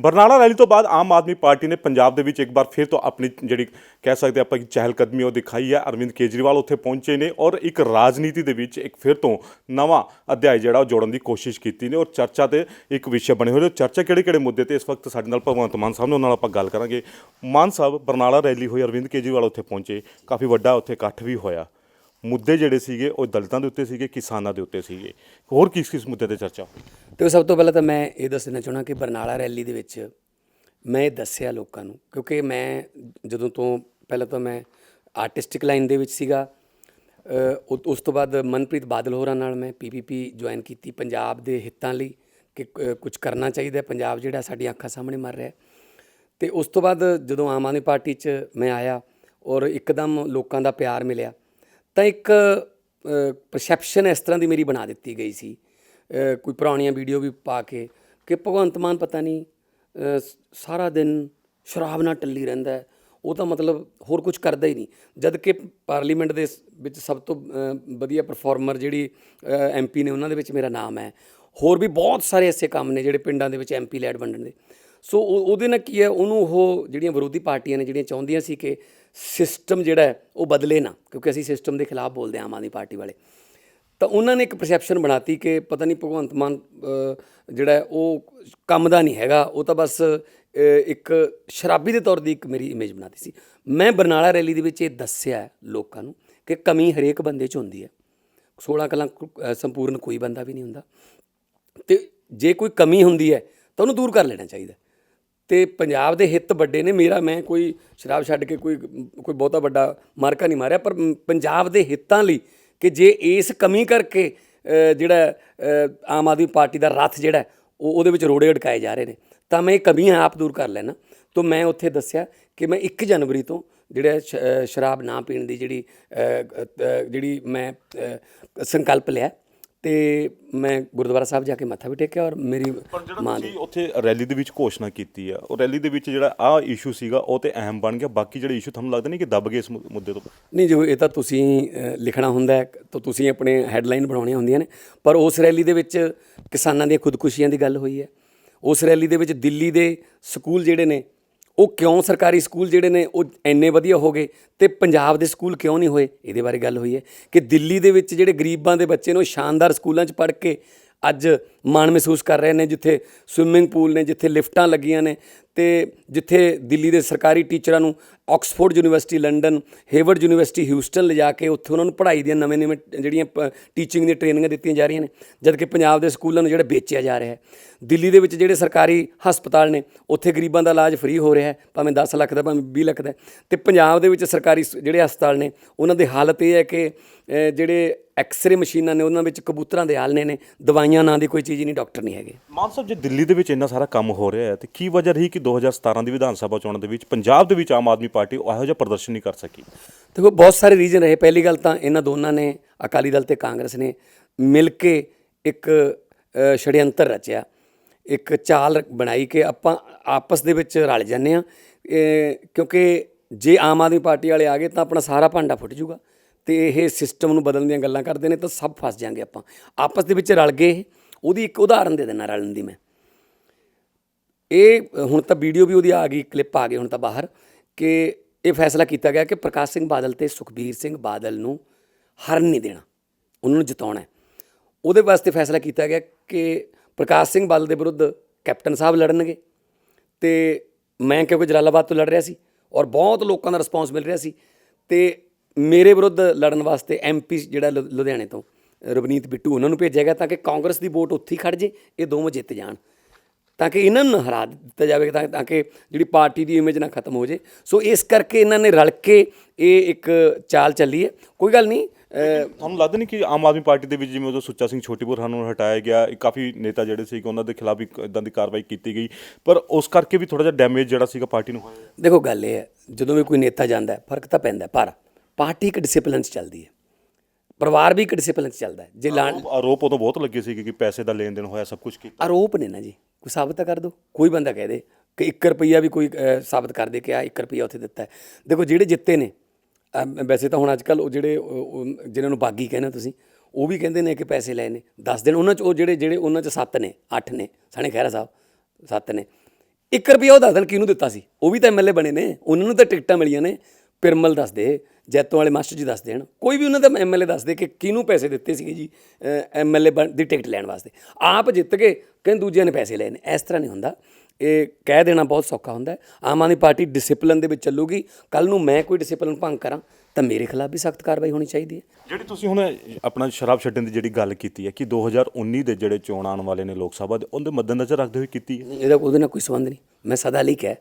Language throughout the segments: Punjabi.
ਬਰਨਾਲਾ ਰੈਲੀ ਤੋਂ ਬਾਅਦ ਆਮ ਆਦਮੀ ਪਾਰਟੀ ਨੇ ਪੰਜਾਬ ਦੇ ਵਿੱਚ ਇੱਕ ਵਾਰ ਫਿਰ ਤੋਂ ਆਪਣੀ ਜਿਹੜੀ ਕਹਿ ਸਕਦੇ ਆਪਾਂ ਕਿ ਚਹਿਲ ਕਦਮੀ ਉਹ ਦਿਖਾਈ ਹੈ। ਅਰਵਿੰਦ ਕੇਜਰੀਵਾਲ ਉੱਥੇ ਪਹੁੰਚੇ ਨੇ ਔਰ ਇੱਕ ਰਾਜਨੀਤੀ ਦੇ ਵਿੱਚ ਇੱਕ ਫਿਰ ਤੋਂ ਨਵਾਂ ਅਧਿਆਇ ਜਿਹੜਾ ਉਹ ਜੋੜਨ ਦੀ ਕੋਸ਼ਿਸ਼ ਕੀਤੀ ਨੇ ਔਰ ਚਰਚਾ ਤੇ ਇੱਕ ਵਿਸ਼ੇ ਬਣੇ ਹੋਏ ਨੇ। ਚਰਚਾ ਕਿਹੜੇ ਕਿਹੜੇ ਮੁੱਦੇ ਤੇ ਇਸ ਵਕਤ ਸਾਡੇ ਨਾਲ ਭਗਵੰਤ ਮਾਨ ਸਾਹਿਬ ਨੇ ਉਹਨਾਂ ਨਾਲ ਆਪਾਂ ਗੱਲ ਕਰਾਂਗੇ। ਮਾਨ ਸਾਹਿਬ, ਬਰਨਾਲਾ ਰੈਲੀ ਹੋਈ, ਅਰਵਿੰਦ ਕੇਜਰੀਵਾਲ ਉੱਥੇ ਪਹੁੰਚੇ। ਕਾਫੀ ਵੱਡਾ ਉੱਥੇ ਇਕੱਠ ਵੀ ਹੋਇਆ। ਮੁੱਦੇ ਜਿਹੜੇ ਸੀਗੇ, ਉਹ ਦਲਿਤਾਂ ਦੇ ਉੱਤੇ ਸੀਗੇ, ਕਿਸਾਨਾਂ ਦੇ ਉੱਤੇ ਸੀਗੇ ਹੋਰ ਕਿਸ ਕਿਸ ਮੁੱਦੇ ਤੇ ਚਰਚਾ ਹੋਈ ਤੇ ਸਭ ਤੋਂ ਪਹਿਲਾਂ ਤਾਂ ਮੈਂ ਇਹ ਦੱਸ ਦੇਣਾ ਚਾਹਣਾ ਕਿ ਬਰਨਾਲਾ ਰੈਲੀ ਦੇ ਵਿੱਚ ਮੈਂ ਇਹ ਦੱਸਿਆ ਲੋਕਾਂ ਨੂੰ, ਕਿਉਂਕਿ ਮੈਂ ਜਦੋਂ ਤੋਂ ਪਹਿਲਾਂ ਤਾਂ ਮੈਂ ਆਰਟਿਸਟਿਕ ਲਾਈਨ ਦੇ ਵਿੱਚ ਸੀਗਾ ਉ- ਉਸ ਤੋਂ ਬਾਅਦ ਮਨਪ੍ਰੀਤ ਬਾਦਲ ਹੋਰਾਂ ਨਾਲ ਮੈਂ ਪੀਪੀਪੀ ਜੁਆਇਨ ਕੀਤੀ ਪੰਜਾਬ ਦੇ ਹਿੱਤਾਂ ਲਈ, ਕਿ ਕੁਝ ਕਰਨਾ ਚਾਹੀਦਾ ਪੰਜਾਬ ਜਿਹੜਾ ਸਾਡੀਆਂ ਅੱਖਾਂ ਸਾਹਮਣੇ ਮਰ ਰਿਹਾ ਹੈ। ਤੇ ਉਸ ਤੋਂ ਬਾਅਦ ਜਦੋਂ ਆਮ ਆਦਮੀ ਪਾਰਟੀ 'ਚ ਮੈਂ ਆਇਆ ਔਰ ਇੱਕਦਮ ਲੋਕਾਂ ਦਾ ਪਿਆਰ ਮਿਲਿਆ ਤਾਂ ਇੱਕ ਪਰਸੈਪਸ਼ਨ ਇਸ ਤਰ੍ਹਾਂ ਦੀ ਮੇਰੀ ਬਣਾ ਦਿੱਤੀ ਗਈ ਸੀ। ਕੋਈ ਪੁਰਾਣੀਆਂ ਵੀਡੀਓ ਵੀ ਪਾ ਕੇ ਕਿ ਭਗਵੰਤ ਮਾਨ ਪਤਾ ਨਹੀਂ ਸਾਰਾ ਦਿਨ ਸ਼ਰਾਬ ਨਾਲ ਟੱਲੀ ਰਹਿੰਦਾ ਉਹ ਤਾਂ ਮਤਲਬ ਹੋਰ ਕੁਝ ਕਰਦਾ ਹੀ ਨਹੀਂ। ਜਦ ਕਿ ਪਾਰਲੀਮੈਂਟ ਦੇ ਵਿੱਚ ਸਭ ਤੋਂ ਵਧੀਆ ਪਰਫਾਰਮਰ ਜਿਹੜੀ ਐਮਪੀ ਨੇ ਉਹਨਾਂ ਦੇ ਵਿੱਚ ਮੇਰਾ ਨਾਮ ਹੈ। ਹੋਰ ਵੀ ਬਹੁਤ ਸਾਰੇ ਐਸੇ ਕੰਮ ਨੇ ਜਿਹੜੇ ਪਿੰਡਾਂ ਦੇ ਵਿੱਚ ਐਮਪੀ ਲੈਡ ਵੰਡਣ ਦੇ। ਸੋ ਉਹਦੇ ਨਾਲ ਕੀ ਹੈ, ਉਹਨੂੰ ਉਹ ਜਿਹੜੀਆਂ ਵਿਰੋਧੀ ਪਾਰਟੀਆਂ ਨੇ, ਜਿਹੜੀਆਂ ਚਾਹੁੰਦੀਆਂ ਸੀ ਕਿ ਸਿਸਟਮ ਜਿਹੜਾ ਉਹ ਬਦਲੇ ਨਾ, ਕਿਉਂਕਿ ਅਸੀਂ ਸਿਸਟਮ ਦੇ ਖਿਲਾਫ ਬੋਲਦੇ ਹਾਂ ਆਮ ਆਦਮੀ ਪਾਰਟੀ ਵਾਲੇ। ਤਾਂ ਉਹਨਾਂ ਨੇ ਇੱਕ ਪਰਸੈਪਸ਼ਨ ਬਣਾਤੀ ਕਿ ਪਤਾ ਨਹੀਂ ਭਗਵੰਤ ਮਾਨ ਜਿਹੜਾ ਉਹ ਕੰਮ ਦਾ ਨਹੀਂ ਹੈਗਾ। ਉਹ ਤਾਂ ਬਸ ਇੱਕ ਸ਼ਰਾਬੀ ਦੇ ਤੌਰ ਦੀ ਇੱਕ ਮੇਰੀ ਇਮੇਜ ਬਣਾਤੀ ਸੀ। ਮੈਂ ਬਰਨਾਲਾ ਰੈਲੀ ਦੇ ਵਿੱਚ ਇਹ ਦੱਸਿਆ ਲੋਕਾਂ ਨੂੰ ਕਿ ਕਮੀ ਹਰੇਕ ਬੰਦੇ 'ਚ ਹੁੰਦੀ ਹੈ। 16 ਕਲਾਂ ਸੰਪੂਰਨ ਕੋਈ ਬੰਦਾ ਵੀ ਨਹੀਂ ਹੁੰਦਾ। ਤੇ ਜੇ ਕੋਈ ਕਮੀ ਹੁੰਦੀ ਹੈ, ਤਾਂ ਉਹਨੂੰ ਦੂਰ ਕਰ ਲੈਣਾ ਚਾਹੀਦਾ। ਤੇ ਪੰਜਾਬ ਦੇ ਹਿੱਤ ਵੱਡੇ ਨੇ। ਮੇਰਾ, ਮੈਂ ਕੋਈ ਸ਼ਰਾਬ ਛੱਡ ਕੇ ਕੋਈ ਕੋਈ ਬਹੁਤਾ ਵੱਡਾ ਮਾਰਕਾ ਨਹੀਂ ਮਾਰਿਆ, ਪਰ ਪੰਜਾਬ ਦੇ ਹਿੱਤਾਂ ਲਈ ਕਿ ਜੇ ਇਸ ਕਮੀ ਕਰਕੇ ਜਿਹੜਾ ਆਮ ਆਦਮੀ ਪਾਰਟੀ ਦਾ ਰੱਥ ਜਿਹੜਾ ਉਹ ਉਹਦੇ ਵਿੱਚ ਰੋੜੇ ਅਟਕਾਏ ਜਾ ਰਹੇ ਨੇ, ਤਾਂ ਮੈਂ ਇਹ ਕਮੀਆਂ ਆਪ ਦੂਰ ਕਰ ਲੈਣਾ ਤਾਂ ਮੈਂ ਉੱਥੇ ਦੱਸਿਆ ਕਿ ਮੈਂ 1 ਜਨਵਰੀ ਤੋਂ ਜਿਹੜਾ ਸ਼ਰਾਬ ਨਾ ਪੀਣ ਦੀ ਜਿਹੜੀ ਜਿਹੜੀ ਮੈਂ ਸੰਕਲਪ ਲਿਆ ਤੇ ਮੈਂ ਗੁਰਦੁਆਰਾ ਸਾਹਿਬ ਜਾ ਕੇ ਮੱਥਾ ਵੀ ਟੇਕਿਆ ਔਰ ਮੇਰੀ ਪਰ ਜਿਹੜਾ ਮਾਂ ਤੁਸੀਂ ਉੱਥੇ ਰੈਲੀ ਦੇ ਵਿੱਚ ਘੋਸ਼ਣਾ ਕੀਤੀ ਆ ਉਹ ਰੈਲੀ ਦੇ ਵਿੱਚ ਜਿਹੜਾ ਆ ਇਸ਼ੂ ਸੀਗਾ ਉਹ ਤੇ ਅਹਿਮ ਬਣ ਗਿਆ ਬਾਕੀ ਜਿਹੜੇ ਇਸ਼ੂ ਤੁਹਾਨੂੰ ਲੱਗਦਾ ਨਹੀਂ ਕਿ ਦੱਬ ਗਏ ਇਸ ਮੁ- ਮੁੱਦੇ ਤੋਂ? ਨਹੀਂ ਜੋ ਇਹ ਤਾਂ ਤੁਸੀਂ ਅ, ਲਿਖਣਾ ਹੁੰਦਾ ਹੈ ਤਾਂ ਤੁਸੀਂ ਆਪਣੇ ਹੈਡਲਾਈਨ ਬਣਾਉਣੀਆਂ ਹੁੰਦੀਆਂ ਨੇ ਪਰ ਉਸ ਰੈਲੀ ਦੇ ਵਿੱਚ ਕਿਸਾਨਾਂ ਦੀਆਂ ਖੁਦਕੁਸ਼ੀਆਂ ਦੀ ਗੱਲ ਹੋਈ ਹੈ। ਉਸ ਰੈਲੀ ਦੇ ਵਿੱਚ ਦਿੱਲੀ ਦੇ ਸਕੂਲ ਜਿਹੜੇ ਨੇ ਉਹ ਕਿਉਂ ਸਰਕਾਰੀ ਸਕੂਲ ਜਿਹੜੇ ਨੇ ਉਹ ਇੰਨੇ ਵਧੀਆ ਹੋ ਗਏ ਤੇ ਪੰਜਾਬ ਦੇ ਸਕੂਲ ਕਿਉਂ ਨਹੀਂ ਹੋਏ? ਇਹਦੇ ਬਾਰੇ ਗੱਲ ਹੋਈ ਹੈ ਕਿ ਦਿੱਲੀ ਦੇ ਵਿੱਚ ਜਿਹੜੇ ਗਰੀਬਾਂ ਦੇ ਬੱਚੇ ਨੇ ਉਹ ਸ਼ਾਨਦਾਰ ਸਕੂਲਾਂ 'ਚ ਪੜ੍ਹ ਕੇ ਅੱਜ ਮਾਣ ਮਹਿਸੂਸ ਕਰ ਰਹੇ ਨੇ, ਜਿੱਥੇ ਸਵਿਮਿੰਗ ਪੂਲ ਨੇ, ਜਿੱਥੇ ਲਿਫਟਾਂ ਲੱਗੀਆਂ ਨੇ ਤੇ ਜਿੱਥੇ ਦਿੱਲੀ ਦੇ ਸਰਕਾਰੀ ਟੀਚਰਾਂ ਨੂੰ Oxford university, London, Harvard university, Houston ਲਿਜਾ ਕੇ ਉੱਥੇ ਉਹਨਾਂ ਨੂੰ ਪੜ੍ਹਾਈ ਦੀਆਂ ਨਵੇਂ ਨਵੇਂ ਜਿਹੜੀਆਂ ਟੀਚਿੰਗ ਦੀਆਂ ਟ੍ਰੇਨਿੰਗਾਂ ਦਿੱਤੀਆਂ ਜਾ ਰਹੀਆਂ ਨੇ ਜਦਕਿ ਪੰਜਾਬ ਦੇ ਸਕੂਲਾਂ ਨੂੰ ਜਿਹੜਾ ਵੇਚਿਆ ਜਾ ਰਿਹਾ ਹੈ। ਦਿੱਲੀ ਦੇ ਵਿੱਚ ਜਿਹੜੇ ਸਰਕਾਰੀ ਹਸਪਤਾਲ ਨੇ, ਉੱਥੇ ਗਰੀਬਾਂ ਦਾ ਇਲਾਜ ਫ੍ਰੀ ਹੋ ਰਿਹਾ ਹੈ, ਭਾਵੇਂ 10 ਲੱਖ ਦਾ, ਭਾਵੇਂ 20 ਲੱਖ ਦਾ ਤੇ ਪੰਜਾਬ ਦੇ ਵਿੱਚ ਸਰਕਾਰੀ ਸ- ਜਿਹੜੇ ਹਸਪਤਾਲ ਨੇ, ਉਹਨਾਂ ਦੀ ਹਾਲਤ ਇਹ ਹੈ ਕਿ ਜਿਹੜੇ ਐਕਸ-ਰੇ ਮਸ਼ੀਨਾਂ ਨੇ, ਉਹਨਾਂ ਵਿੱਚ ਕਬੂਤਰਾਂ ਦੇ ਆਲਣੇ ਨੇ, ਦਵਾਈਆਂ ਨਾਂ ਦੀ ਕੋਈ ਚੀਜ਼ ਨਹੀਂ, ਡਾਕਟਰ ਨਹੀਂ ਹੈਗੇ। ਮਾਨ ਸਾਹਿਬ, ਜੇ ਦਿੱਲੀ ਦੇ ਵਿੱਚ ਇੰਨਾ ਸਾਰਾ ਕੰਮ ਹੋ ਰਿਹਾ ਹੈ, ਤੇ ਕੀ ਵਜ੍ਹਾ ਰਹੀ ਕਿ 2017 ਦੀ ਵਿਧਾਨ ਸਭਾ ਚੋਣਾਂ ਦੇ ਵਿੱਚ ਪੰਜਾਬ ਦੇ ਵਿੱਚ ਆਮ ਆਦਮੀ ਪਾਰਟੀ ਇਹੋ ਜਿਹਾ ਪ੍ਰਦਰਸ਼ਨ ਨਹੀਂ ਕਰ ਸਕੀ। ਦੇਖੋ ਬਹੁਤ ਸਾਰੇ ਰੀਜ਼ਨ ਰਹੇ ਪਹਿਲੀ ਗੱਲ ਤਾਂ ਇਹਨਾਂ ਦੋਨਾਂ ਨੇ ਅਕਾਲੀ ਦਲ ਤੇ ਕਾਂਗਰਸ ਨੇ ਮਿਲ ਕੇ ਇੱਕ ਅ, ਛੜਯੰਤਰ ਰਚਿਆ। ਇੱਕ ਚਾਲ ਬਣਾਈ ਕਿ ਆਪਾਂ ਆਪਸ ਦੇ ਵਿੱਚ ਰਲ ਜਾਂਦੇ ਆ ਕਿਉਂਕਿ ਜੇ ਆਮ ਆਦਮੀ ਪਾਰਟੀ ਵਾਲੇ ਆ ਗਏ ਤਾਂ ਆਪਣਾ ਸਾਰਾ ਭਾਂਡਾ ਫੁੱਟ ਜਾਊਗਾ ਤੇ ਇਹ ਸਿਸਟਮ ਨੂੰ ਬਦਲਣ ਦੀਆਂ ਗੱਲਾਂ ਕਰਦੇ ਨੇ ਤਾਂ ਸਭ ਫਸ ਜਾਾਂਗੇ ਆਪਾਂ। ਆਪਸ ਦੇ ਵਿੱਚ ਰਲ ਗਏ ਇਹ। ਉਹਦੀ ਇੱਕ ਉਦਾਹਰਨ ਦੇ ਦੇਣਾ ਰਲਣ ਦੀ ਮੈਂ। ਇਹ, ਹੁਣ ਤਾਂ ਵੀਡੀਓ ਵੀ ਉਹਦੀ ਆ ਗਈ ਕਲਿੱਪ ਆ ਗਈ ਹੁਣ ਤਾਂ ਬਾਹਰ, ਕਿ ਇਹ ਫੈਸਲਾ ਕੀਤਾ ਗਿਆ ਕਿ ਪ੍ਰਕਾਸ਼ ਸਿੰਘ ਬਾਦਲ ਤੇ ਸੁਖਬੀਰ ਸਿੰਘ ਬਾਦਲ ਨੂੰ ਹਰਨ ਨਹੀਂ ਦੇਣਾ, ਉਹਨਾਂ ਨੂੰ ਜਿਤਾਉਣਾ ਹੈ। ਉਹਦੇ ਵਾਸਤੇ ਫੈਸਲਾ ਕੀਤਾ ਗਿਆ ਕਿ ਪ੍ਰਕਾਸ਼ ਸਿੰਘ ਬਾਦਲ ਦੇ ਵਿਰੁੱਧ ਕੈਪਟਨ ਸਾਹਿਬ ਲੜਨਗੇ ਤੇ ਮੈਂ ਕਿਉਂਕਿ ਜਲਾਲਾਬਾਦ ਤੋਂ ਲੜ ਰਿਹਾ ਸੀ ਔਰ ਬਹੁਤ ਲੋਕਾਂ ਦਾ ਰਿਸਪਾਂਸ ਮਿਲ ਰਿਹਾ ਸੀ ਤੇ ਮੇਰੇ ਵਿਰੁੱਧ ਲੜਨ ਵਾਸਤੇ ਐਮਪੀ ਜਿਹੜਾ ਲੁ- ਲੁਧਿਆਣੇ ਤੋਂ ਰਵਨੀਤ ਬਿੱਟੂ ਉਹਨਾਂ ਨੂੰ ਭੇਜਿਆ ਗਿਆ ਤਾਂ ਕਿ ਕਾਂਗਰਸ ਦੀ ਵੋਟ ਉੱਥੇ ਹੀ ਖੜ ਜੇ, ਇਹ ਦੋਵੇਂ ਜਿੱਤ ਜਾਣ। ਤਾਂ ਕਿ ਇਹਨਾਂ ਨੂੰ ਹਰਾ ਦਿੱਤਾ ਜਾਵੇ ਤਾਂ ਤਾਂ ਕਿ ਜਿਹੜੀ ਪਾਰਟੀ ਦੀ ਇਮੇਜ ਨਾ ਖਤਮ ਹੋ ਜੇ। ਸੋ ਇਸ ਕਰਕੇ ਇਹਨਾਂ ਨੇ ਰਲ ਕੇ ਇਹ ਇੱਕ ਚਾਲ ਚੱਲੀ ਹੈ। ਕੋਈ ਗੱਲ ਨਹੀਂ ਤੁਹਾਨੂੰ ਲੱਗਦਾ ਨਹੀਂ ਕਿ ਆਮ ਆਦਮੀ ਪਾਰਟੀ ਦੇ ਵਿੱਚ ਜਿਵੇਂ ਉਦੋਂ ਸੁੱਚਾ ਸਿੰਘ ਛੋਟੀਪੁਰ ਨੂੰ ਹਟਾਇਆ ਗਿਆ ਕਾਫੀ ਨੇਤਾ ਜਿਹੜੇ ਸੀ ਉਹਨਾਂ ਦੇ ਖਿਲਾਫ ਵੀ ਇਦਾਂ ਦੀ ਕਾਰਵਾਈ ਕੀਤੀ ਗਈ। ਪਰ ਉਸ ਕਰਕੇ ਵੀ ਥੋੜਾ ਜਿਹਾ ਡੈਮੇਜ ਜਿਹੜਾ ਸੀਗਾ ਪਾਰਟੀ ਨੂੰ ਹੋਇਆ। ਦੇਖੋ ਗੱਲ ਇਹ ਹੈ ਜਦੋਂ ਵੀ ਕੋਈ ਨੇਤਾ ਜਾਂਦਾ ਹੈ ਫ਼ਰਕ ਤਾਂ ਪੈਂਦਾ ਪਰ ਪਾਰਟੀ ਇੱਕ ਡਿਸਪਲਿਨ 'ਚ ਚੱਲਦੀ ਹੈ। ਪਰਿਵਾਰ ਵੀ ਇੱਕ ਡਿਸਪਲਿਨ 'ਚ ਚੱਲਦਾ ਹੈ। ਜੇ ਲਾਂ ਆਰੋਪ- ਆਰੋਪ ਉਦੋਂ ਬਹੁਤ ਲੱਗੇ ਸੀ ਕਿ ਪੈਸੇ ਦਾ ਲੈਣ ਦੇਣ ਹੋਇਆ ਸਭ ਕੁਝ ਕੀਤਾ। ਆਰੋਪ ਨੇ ਨਾ ਜੀ ਕੋਈ ਸਾਬਤ ਤਾਂ ਕਰ ਦਿਓ ਕੋਈ ਬੰਦਾ ਕਹਿ ਦੇ ਕਿ 1 ਰੁਪਈਆ ਵੀ ਕੋਈ ਅ, ਸਾਬਤ ਕਰ ਦੇ ਕਿ ਆ 1 ਰੁਪਈਆ ਉੱਥੇ ਦਿੱਤਾ ਹੈ। ਦੇਖੋ ਜਿਹੜੇ ਜਿੱਤੇ ਨੇ ਵੈਸੇ ਤਾਂ ਹੁਣ ਅੱਜ ਕੱਲ ਉਹ ਜਿਹੜੇ ਉਹ- ਉਹ ਜਿਨ੍ਹਾਂ ਨੂੰ ਬਾਗੀ ਕਹਿੰਦੇ ਹੋ ਤੁਸੀਂ ਉਹ ਵੀ ਕਹਿੰਦੇ ਨੇ ਕਿ ਪੈਸੇ ਲਏ ਨੇ। 10 ਦਿਨ ਉਹਨਾਂ ਚ ਉਹ ਜਿਹੜੇ ਜਿਹੜੇ ਉਹਨਾਂ ਚ 7 ਨੇ 8 ਨੇ ਸਣੇ ਖਹਿਰਾ ਸਾਹਿਬ 7 ਨੇ। 1 ਰੁਪਿਆ ਉਹ ਦੱਸ ਦੇਣ ਕਿਹਨੂੰ ਦਿੱਤਾ ਸੀ? ਉਹ ਵੀ ਤਾਂ ਐਮਐਲਏ ਬਣੇ ਨੇ। ਉਹਨਾਂ ਨੂੰ ਤਾਂ ਟਿਕਟਾਂ ਮਿਲੀਆਂ ਨੇ। ਪਿਰਮਲ ਦੱਸ ਦੇ। ਜੈਤੋਂ ਵਾਲੇ ਮਾਸਟਰ ਜੀ ਦੱਸ ਦੇਣ ਕੋਈ ਵੀ ਉਹਨਾਂ ਦਾ ਐਮਐਲਏ ਦੱਸ ਦੇ ਕਿ ਕਿਹਨੂੰ ਪੈਸੇ ਦਿੱਤੇ ਸੀਗੇ ਜੀ ਐਮਐਲਏ ਦੀ ਟਿਕਟ ਲੈਣ ਵਾਸਤੇ। ਆਪ ਜਿੱਤ ਕੇ ਕਹਿੰਦੇ ਦੂਜਿਆਂ ਨੇ ਪੈਸੇ ਲਏ ਨੇ। ਇਸ ਤਰ੍ਹਾਂ ਨਹੀਂ ਹੁੰਦਾ। ਇਹ ਕਹਿ ਦੇਣਾ ਬਹੁਤ ਸੌਖਾ ਹੁੰਦਾ। ਆਮ ਆਦਮੀ ਪਾਰਟੀ ਡਿਸਪਲਿਨ ਦੇ ਵਿੱਚ ਚੱਲੂਗੀ। ਕੱਲ ਨੂੰ ਮੈਂ ਕੋਈ ਡਿਸਪਲਿਨ ਭੰਗ ਕਰਾਂ ਤਾਂ ਮੇਰੇ ਖਿਲਾਫ ਵੀ ਸਖਤ ਕਾਰਵਾਈ ਹੋਣੀ ਚਾਹੀਦੀ ਹੈ। ਜਿਹੜੀ ਤੁਸੀਂ ਹੁਣ ਆਪਣਾ ਸ਼ਰਾਬ ਛੱਡਣ ਦੀ ਜਿਹੜੀ ਗੱਲ ਕੀਤੀ ਹੈ ਕਿ 2019 ਦੇ ਜਿਹੜੇ ਚੋਣ ਆਉਣ ਵਾਲੇ ਨੇ ਲੋਕ ਸਭਾ ਦੇ ਉਹਦੇ ਮੱਦੇਨਜ਼ਰ ਰੱਖਦੇ ਹੋਏ ਕੀਤੀ ਹੈ? ਇਹਦਾ ਉਹਦੇ ਨਾਲ ਕੋਈ ਸੰਬੰਧ ਨਹੀਂ। ਮੈਂ ਸਦਾ ਲਈ ਕਿਹਾ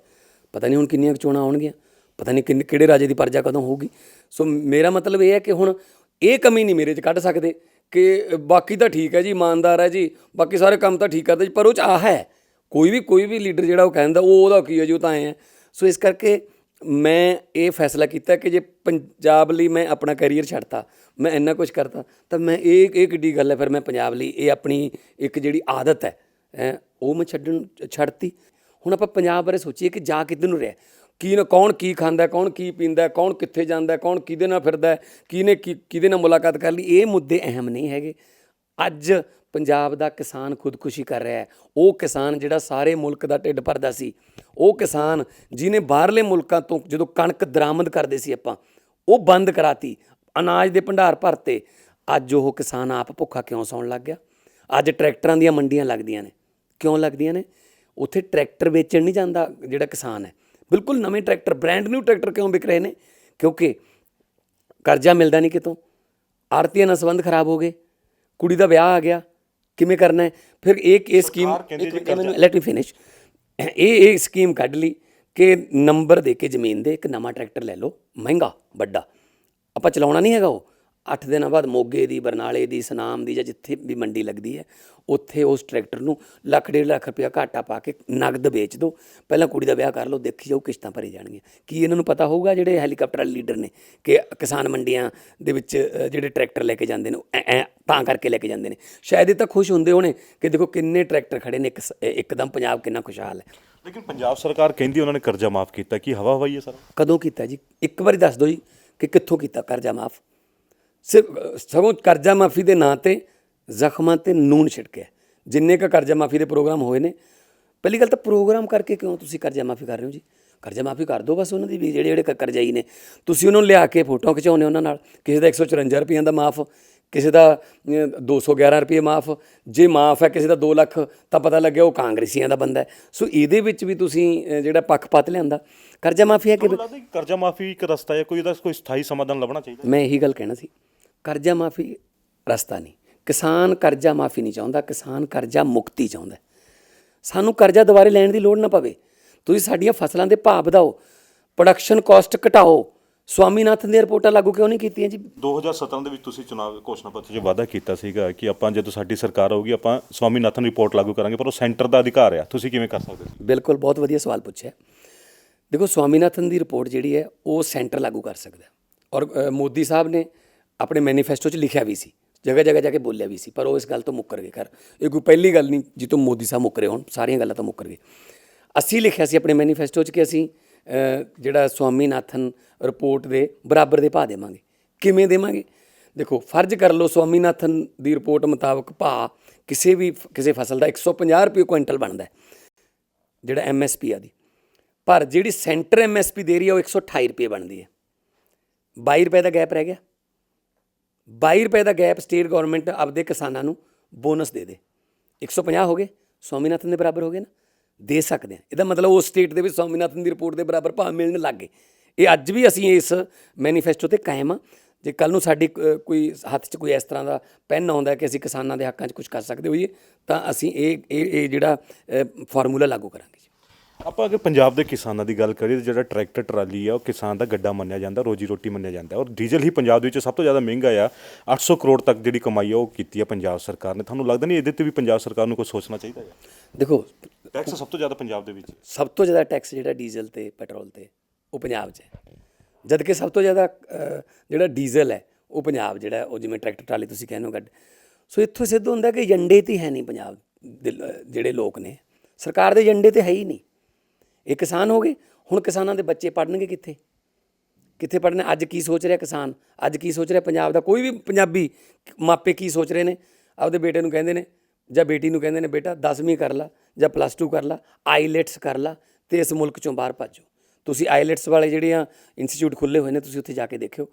ਪਤਾ ਨਹੀਂ ਹੁਣ ਕਿੰਨੀਆਂ ਚੋਣਾਂ ਆਉਣਗੀਆਂ। ਪਤਾ ਨਹੀਂ ਕਿੰਨੇ ਕਿਹੜੇ ਰਾਜੇ ਦੀ ਪਰਜਾ ਕਦੋਂ ਹੋਊਗੀ। ਸੋ ਮੇਰਾ ਮਤਲਬ ਇਹ ਹੈ ਕਿ ਹੁਣ ਇਹ ਕਮੀ ਨਹੀਂ ਮੇਰੇ 'ਚ ਕੱਢ ਸਕਦੇ ਕਿ ਬਾਕੀ ਤਾਂ ਠੀਕ ਹੈ ਜੀ ਇਮਾਨਦਾਰ ਹੈ ਜੀ ਬਾਕੀ ਸਾਰੇ ਕੰਮ ਤਾਂ ਠੀਕ ਕਰਦੇ ਜੀ ਪਰ ਉਹ 'ਚ ਆ ਹੈ ਕੋਈ ਵੀ ਕੋਈ ਵੀ ਲੀਡਰ ਜਿਹੜਾ ਉਹ ਕਹਿੰਦਾ ਉਹ ਉਹਦਾ ਕੀ ਹੈ ਜੀ ਉਹ ਤਾਂ ਐ ਹੈ। ਸੋ ਇਸ ਕਰਕੇ ਮੈਂ ਇਹ ਫੈਸਲਾ ਕੀਤਾ ਕਿ ਜੇ ਪੰਜਾਬ ਲਈ ਮੈਂ ਆਪਣਾ ਕੈਰੀਅਰ ਛੱਡਤਾ ਮੈਂ ਇੰਨਾ ਕੁਝ ਕਰਤਾ ਤਾਂ ਮੈਂ ਇਹ ਇਹ ਕਿੱਡੀ ਗੱਲ ਹੈ ਫਿਰ ਮੈਂ ਪੰਜਾਬ ਲਈ ਇਹ ਆਪਣੀ ਇੱਕ ਜਿਹੜੀ ਆਦਤ ਹੈ ਹੈਂ, ਉਹ ਮੈਂ ਛੱਡਣ ਛੱਡਤੀ। ਹੁਣ ਆਪਾਂ ਪੰਜਾਬ ਬਾਰੇ ਸੋਚੀਏ ਕਿ ਜਾ ਕਿੱਧਰ ਨੂੰ ਰਿਹਾ। ਕੀ ਨਾ ਕੌਣ ਕੀ ਖਾਂਦਾ, ਕੌਣ ਕੀ ਪੀਂਦਾ, ਕੌਣ ਕਿੱਥੇ ਜਾਂਦਾ, ਕੌਣ ਕਿਹਦੇ ਨਾਲ ਫਿਰਦਾ, ਕਿਹਨੇ ਕੀ, ਕਿਹਦੇ ਨਾਲ ਮੁਲਾਕਾਤ ਕਰ ਲਈ, ਇਹ ਮੁੱਦੇ ਅਹਿਮ ਨਹੀਂ ਹੈਗੇ। ਅੱਜ ਪੰਜਾਬ ਦਾ ਕਿਸਾਨ ਖੁਦਕੁਸ਼ੀ ਕਰ ਰਿਹਾ ਹੈ। ਉਹ ਕਿਸਾਨ ਜਿਹੜਾ ਸਾਰੇ ਮੁਲਕ ਦਾ ਢਿੱਡ ਭਰਦਾ ਸੀ, ਉਹ ਕਿਸਾਨ ਜਿਹਨੇ ਬਾਹਰਲੇ ਮੁਲਕਾਂ ਤੋਂ ਜਦੋਂ ਕਣਕ ਦਰਾਮਦ ਕਰਦੇ ਸੀ ਆਪਾਂ, ਉਹ ਬੰਦ ਕਰਾਤੀ, ਅਨਾਜ ਦੇ ਭੰਡਾਰ ਭਰਤੇ। ਅੱਜ ਉਹ ਕਿਸਾਨ ਆਪ ਭੁੱਖਾ ਕਿਉਂ ਸੌਣ ਲੱਗ ਗਿਆ? ਅੱਜ ਟਰੈਕਟਰਾਂ ਦੀਆਂ ਮੰਡੀਆਂ ਲੱਗਦੀਆਂ ਨੇ। ਕਿਉਂ ਲੱਗਦੀਆਂ ਨੇ? ਉੱਥੇ ਟਰੈਕਟਰ ਵੇਚਣ ਨਹੀਂ ਜਾਂਦਾ ਜਿਹੜਾ ਕਿਸਾਨ ਹੈ। ਬਿਲਕੁਲ ਨਵੇਂ ਟਰੈਕਟਰ ਬ੍ਰਾਂਡ ਨਿਊ ਟਰੈਕਟਰ ਕਿਉਂ ਵਿਕ ਰਹੇ ਨੇ? ਕਿਉਂਕਿ ਕਰਜ਼ਾ ਮਿਲਦਾ ਨਹੀਂ ਕਿਤੋਂ। ਆਰਤੀਆਂ ਨਾਲ ਸੰਬੰਧ ਖਰਾਬ ਹੋ ਗਏ। ਕੁੜੀ ਦਾ ਵਿਆਹ ਆ ਗਿਆ। ਕਿਵੇਂ ਕਰਨਾ ਹੈ? ਫਿਰ ਇੱਕ ਇਹ ਸਕੀਮ ਲੈਟ ਮੀ ਫਿਨਿਸ਼ ਇਹ ਇਹ ਸਕੀਮ ਕੱਢ ਲਈ ਕਿ ਨੰਬਰ ਦੇ ਕੇ ਜ਼ਮੀਨ ਦੇ ਇੱਕ ਨਵਾਂ ਟਰੈਕਟਰ ਲੈ ਲਓ। ਮਹਿੰਗਾ ਵੱਡਾ। ਆਪਾਂ ਚਲਾਉਣਾ ਨਹੀਂ ਹੈਗਾ ਉਹ। 8 ਦਿਨਾਂ ਬਾਅਦ ਮੋਗੇ ਦੀ ਬਰਨਾਲੇ ਦੀ ਸਨਾਮ ਦੀ ਜਾਂ ਜਿੱਥੇ ਵੀ ਮੰਡੀ ਲੱਗਦੀ ਹੈ ਉੱਥੇ ਉਸ ਟਰੈਕਟਰ ਨੂੰ ਲੱਖ ਡੇਢ ਲੱਖ ਰੁਪਇਆ ਘਾਟਾ ਪਾ ਕੇ ਨਗਦ ਵੇਚ ਦਿਓ। ਪਹਿਲਾਂ ਕੁੜੀ ਦਾ ਵਿਆਹ ਕਰ ਲਓ ਦੇਖੀ ਜਾਓ ਕਿਸ਼ਤਾਂ ਭਰੀ ਜਾਣਗੀਆਂ। ਕੀ ਇਹਨਾਂ ਨੂੰ ਪਤਾ ਹੋਊਗਾ ਜਿਹੜੇ ਹੈਲੀਕਾਪਟਰ ਵਾਲੇ ਲੀਡਰ ਨੇ ਕਿ ਕਿਸਾਨ ਮੰਡੀਆਂ ਦੇ ਵਿੱਚ ਜਿਹੜੇ ਟਰੈਕਟਰ ਲੈ ਕੇ ਜਾਂਦੇ ਨੇ ਐਂ- ਤਾਂ ਕਰਕੇ ਲੈ ਕੇ ਜਾਂਦੇ ਨੇ। ਸ਼ਾਇਦ ਇਹ ਤਾਂ ਖੁਸ਼ ਹੁੰਦੇ ਹੋਣੇ ਕਿ ਦੇਖੋ ਕਿੰਨੇ ਟਰੈਕਟਰ ਖੜੇ ਨੇ ਇੱਕ ਇੱਕਦਮ ਪੰਜਾਬ ਕਿੰਨਾ ਖੁਸ਼ਹਾਲ ਹੈ। ਲੇਕਿਨ ਪੰਜਾਬ ਸਰਕਾਰ ਕਹਿੰਦੀ ਉਹਨਾਂ ਨੇ ਕਰਜ਼ਾ ਮਾਫ ਕੀਤਾ ਕੀ ਹਵਾ ਹਵਾਈ ਹੈ ਸਰ? ਕਦੋਂ ਕੀਤਾ ਜੀ? ਇੱਕ ਵਾਰੀ ਦੱਸ ਦਿਓ ਜੀ ਕਿ ਕਿੱਥੋਂ ਕੀਤਾ ਕਰਜ਼ਾ ਮਾਫ? ਸਿਰਫ ਸਗੋਂ ਕਰਜ਼ਾ ਮਾਫੀ ਦੇ ਨਾਂ ਤੇ ਜ਼ਖਮਾਂ ਤੇ ਨੂਨ ਛਿੜਕਿਆ ਜਿੰਨੇ ਕ ਕਰਜ਼ਾ ਮਾਫੀ ਦੇ ਪ੍ਰੋਗਰਾਮ ਹੋਏ ਨੇ ਪਹਿਲੀ ਗੱਲ ਤਾਂ ਪ੍ਰੋਗਰਾਮ ਕਰਕੇ ਕਿਉਂ ਤੁਸੀਂ ਕਰਜ਼ਾ ਮਾਫੀ ਕਰ ਰਹੇ ਹੋ ਜੀ? ਕਰਜ਼ਾ ਮਾਫੀ ਕਰ ਦਿਓ ਬਸ ਉਹਨਾਂ ਦੀ ਵੀ ਜਿਹੜੇ ਜਿਹੜੇ ਕਰਜ਼ਾਈ ਨੇ। ਤੁਸੀਂ ਉਹਨਾਂ ਨੂੰ ਲਿਆ ਕੇ ਫੋਟੋਆਂ ਖਿਚਾਉਂਦੇ ਉਹਨਾਂ ਨਾਲ। ਕਿਸੇ ਦਾ 154 ਰੁਪਈਆਂ ਦਾ ਮਾਫ ਕਿਸੇ ਦਾ ਅ, 211 ਰੁਪਏ ਮਾਫ। ਜੇ ਮਾਫ ਹੈ ਕਿਸੇ ਦਾ 2 ਲੱਖ ਤਾਂ ਪਤਾ ਲੱਗਿਆ ਉਹ ਕਾਂਗਰਸੀਆਂ ਦਾ ਬੰਦਾ ਹੈ। ਸੋ ਇਹਦੇ ਵਿੱਚ ਵੀ ਤੁਸੀਂ ਜਿਹੜਾ ਪੱਖਪਾਤ ਲਿਆਂਦਾ ਕਰਜ਼ਾ ਮਾਫੀ ਹੈ ਕਿ ਕਰਜ਼ਾ ਮਾਫੀ ਇੱਕ ਰਸਤਾ ਹੈ ਕੋਈ ਇਹਦਾ ਕੋਈ ਸਥਾਈ ਸਮਾਧਾਨ ਲੱਭਣਾ ਚਾਹੀਦਾ ਮੈਂ ਇਹੀ ਗੱਲ ਕਹਿਣਾ ਸੀ। ਕਰਜ਼ਾ ਮਾਫੀ ਰਸਤਾ ਨਹੀਂ। ਕਿਸਾਨ ਕਰਜ਼ਾ ਮਾਫੀ ਨਹੀਂ ਚਾਹੁੰਦਾ ਕਿਸਾਨ ਕਰਜ਼ਾ ਮੁਕਤੀ ਚਾਹੁੰਦਾ। ਸਾਨੂੰ ਕਰਜ਼ਾ ਦੁਬਾਰੇ ਲੈਣ ਦੀ ਲੋੜ ਨਾ ਪਵੇ। ਤੁਸੀਂ ਸਾਡੀਆਂ ਫਸਲਾਂ ਦੇ ਭਾਅ ਵਧਾਓ ਪ੍ਰੋਡਕਸ਼ਨ ਕਾਸਟ ਘਟਾਓ। ਸਵਾਮੀਨਾਥਨ ਦੀਆਂ ਰਿਪੋਰਟਾਂ ਲਾਗੂ ਕਿਉਂ ਨਹੀਂ ਕੀਤੀਆਂ ਜੀ? 2017 ਦੇ ਵਿੱਚ ਤੁਸੀਂ ਚੁਣਾਵ ਘੋਸ਼ਣਾ ਪੱਤਰ 'ਚ ਵਾਅਦਾ ਕੀਤਾ ਸੀਗਾ ਕਿ ਆਪਾਂ ਜਦੋਂ ਸਾਡੀ ਸਰਕਾਰ ਹੋਊਗੀ ਆਪਾਂ ਸਵਾਮੀਨਾਥਨ ਰਿਪੋਰਟ ਲਾਗੂ ਕਰਾਂਗੇ ਪਰ ਉਹ ਸੈਂਟਰ ਦਾ ਅਧਿਕਾਰ ਆ। ਤੁਸੀਂ ਕਿਵੇਂ ਕਰ ਸਕਦੇ ਸੀ ਬਿਲਕੁਲ ਬਹੁਤ ਵਧੀਆ ਸਵਾਲ ਪੁੱਛਿਆ। ਦੇਖੋ ਸਵਾਮੀਨਾਥਨ ਦੀ ਰਿਪੋਰਟ ਜਿਹੜੀ ਹੈ ਉਹ ਸੈਂਟਰ ਲਾਗੂ ਕਰ ਸਕਦਾ। ਔਰ ਮੋਦੀ ਸਾਹਿਬ ਨੇ ਆਪਣੇ ਮੈਨੀਫੈਸਟੋ 'ਚ ਲਿਖਿਆ ਵੀ ਸੀ, ਜਗ੍ਹਾ ਜਗ੍ਹਾ ਜਾ ਕੇ ਬੋਲਿਆ ਵੀ ਸੀ, ਪਰ ਉਹ ਇਸ ਗੱਲ ਤੋਂ ਮੁੱਕਰ ਗਏ ਕਰ ਇਹ ਕੋਈ ਪਹਿਲੀ ਗੱਲ ਨਹੀਂ ਜਿੱਤੋਂ ਮੋਦੀ ਸਾਹਿਬ ਮੁੱਕਰੇ ਹੋਣ, ਸਾਰੀਆਂ ਗੱਲਾਂ ਤੋਂ ਮੁੱਕਰ ਗਏ। ਅਸੀਂ ਲਿਖਿਆ ਸੀ ਆਪਣੇ ਮੈਨੀਫੈਸਟੋ 'ਚ ਕਿ ਅਸੀਂ ਜਿਹੜਾ ਸਵਾਮੀਨਾਥਨ ਰਿਪੋਰਟ ਦੇ ਬਰਾਬਰ ਦੇ ਭਾਅ ਦੇਵਾਂਗੇ। ਕਿਵੇਂ ਦੇਵਾਂਗੇ? ਦੇਖੋ, ਫਰਜ਼ ਕਰ ਲਓ ਸਵਾਮੀਨਾਥਨ ਦੀ ਰਿਪੋਰਟ ਮੁਤਾਬਕ ਭਾਅ ਕਿਸੇ ਵੀ ਕਿਸੇ ਫਸਲ ਦਾ 150 ਰੁਪਏ ਕੁਇੰਟਲ ਬਣਦਾ ਹੈ, ਜਿਹੜਾ ਐਮਐਸਪੀ ਆ ਦੀ। ਪਰ ਜਿਹੜੀ ਸੈਂਟਰ ਐਮਐਸਪੀ ਦੇ ਰਹੀ ਹੈ, ਉਹ 128 ਰੁਪਏ ਬਣਦੀ ਹੈ। 22 ਰੁਪਏ ਦਾ ਗੈਪ ਰਹਿ ਗਿਆ। 22 ਰੁਪਏ ਦਾ ਗੈਪ ਸਟੇਟ ਗਵਰਨਮੈਂਟ ਆਪਦੇ ਕਿਸਾਨਾਂ ਨੂੰ ਬੋਨਸ ਦੇ ਦੇ। 150 ਹੋ ਗਏ ਸਵਾਮੀਨਾਥਨ ਦੇ ਬਰਾਬਰ ਹੋ ਗਏ ਨਾ। ਦੇ ਸਕਦੇ ਆ ਇਹਦਾ ਮਤਲਬ ਉਸ ਸਟੇਟ ਦੇ ਵਿੱਚ ਸਵਾਮੀਨਾਥਨ ਦੀ ਰਿਪੋਰਟ ਦੇ ਬਰਾਬਰ ਭਾਅ ਮਿਲਣ ਲੱਗ। ਗਏ ਇਹ ਅੱਜ ਵੀ ਅਸੀਂ ਇਸ ਮੈਨੀਫੈਸਟੋ ਤੇ ਕਾਇਮ ਆ। ਜੇ ਕੱਲ ਨੂੰ ਸਾਡੀ ਅ, ਕੋਈ ਹੱਥ 'ਚ ਕੋਈ ਇਸ ਤਰ੍ਹਾਂ ਦਾ ਪੈਨ ਆਉਂਦਾ ਕਿ ਅਸੀਂ ਕਿਸਾਨਾਂ ਦੇ ਹੱਕਾਂ 'ਚ ਕੁਝ ਕਰ ਸਕਦੇ ਹੋਈਏ ਤਾਂ ਅਸੀਂ ਇਹ ਇਹ ਇਹ ਜਿਹੜਾ ਫਾਰਮੂਲਾ ਲਾਗੂ ਕਰਾਂਗੇ। ਆਪਾਂ ਅਗਰ ਪੰਜਾਬ ਦੇ ਕਿਸਾਨਾਂ ਦੀ ਗੱਲ ਕਰੀਏ ਤਾਂ ਜਿਹੜਾ ਟਰੈਕਟਰ ਟਰਾਲੀ ਆ ਉਹ ਕਿਸਾਨ ਦਾ ਗੱਡਾ ਮੰਨਿਆ ਜਾਂਦਾ ਰੋਜੀ ਰੋਟੀ ਮੰਨਿਆ ਜਾਂਦਾ ਔਰ ਡੀਜ਼ਲ ਹੀ ਪੰਜਾਬ ਦੇ ਵਿੱਚ ਸਭ ਤੋਂ ਜ਼ਿਆਦਾ ਮਹਿੰਗਾ ਆ। 800 ਕਰੋੜ ਤੱਕ ਜਿਹੜੀ ਕਮਾਈ ਆ ਉਹ ਕੀਤੀ ਆ ਪੰਜਾਬ ਸਰਕਾਰ ਨੇ। ਤੁਹਾਨੂੰ ਲੱਗਦਾ ਨਹੀਂ ਇਹਦੇ ਤੇ ਵੀ ਪੰਜਾਬ ਸਰਕਾਰ ਨੂੰ ਕੁਝ ਸੋਚਣਾ ਚਾਹੀਦਾ ਹੈ ਦੇਖੋ ਟੈਕਸ ਸਭ ਤੋਂ ਜ਼ਿਆਦਾ ਪੰਜਾਬ ਦੇ ਵਿੱਚ ਸਭ ਤੋਂ ਜ਼ਿਆਦਾ ਟੈਕਸ ਜਿਹੜਾ ਡੀਜ਼ਲ ਤੇ ਪੈਟਰੋਲ ਤੇ ਉਹ ਪੰਜਾਬ 'ਚ ਹੈ। ਜਦ ਕਿ ਸਭ ਤੋਂ ਜ਼ਿਆਦਾ ਜਿਹੜਾ ਡੀਜ਼ਲ ਹੈ ਉਹ ਪੰਜਾਬ ਜਿਹੜਾ ਉਹ ਜਿਵੇਂ ਟਰੈਕਟਰ ਟਰਾਲੀ ਤੁਸੀਂ ਕਹਿੰਦੇ ਹੋ ਗੱਡ। ਸੋ ਇੱਥੋਂ ਸਿੱਧ ਹੁੰਦਾ ਕਿ ਏਜੰਡੇ ਤੇ ਹੈ ਨਹੀਂ ਪੰਜਾਬ ਜਿਹੜੇ ਲੋਕ ਨੇ। ਸਰਕਾਰ ਦੇ ਏਜੰਡੇ ਤੇ ਹੈ ਹੀ ਨਹੀਂ। ਇਹ ਕਿਸਾਨ ਹੋ ਗਏ? ਹੁਣ ਕਿਸਾਨਾਂ ਦੇ ਬੱਚੇ ਪੜਨਗੇ ਕਿੱਥੇ? ਕਿੱਥੇ ਪੜਨੇ ਅੱਜ ਕੀ ਸੋਚ ਰਿਹਾ ਕਿਸਾਨ? ਅੱਜ ਕੀ ਸੋਚ ਰਿਹਾ ਪੰਜਾਬ ਦਾ? ਕੋਈ ਵੀ ਪੰਜਾਬੀ ਮਾਪੇ ਕੀ ਸੋਚ ਰਹੇ ਨੇ? ਆਪਦੇ ਬੇਟੇ ਨੂੰ ਕਹਿੰਦੇ ਨੇ ਜਾਂ ਬੇਟੀ ਨੂੰ ਕਹਿੰਦੇ ਨੇ ਬੇਟਾ 10ਵੀਂ ਕਰ ਲਾ ਜਾਂ ਪਲੱਸ 2 ਕਰ ਲਾ ਆਈਲੈਟਸ ਕਰ ਲਾ ਤੇ ਇਸ ਮੁਲਕ ਚੋਂ ਬਾਹਰ ਭੱਜੋ। ਤੁਸੀਂ ਆਈਲੈਟਸ ਵਾਲੇ ਜਿਹੜੇ ਆ ਇੰਸਟੀਚਿਊਟ ਖੁੱਲੇ ਹੋਏ ਨੇ ਤੁਸੀਂ ਉੱਥੇ ਜਾ ਕੇ ਦੇਖਿਓ।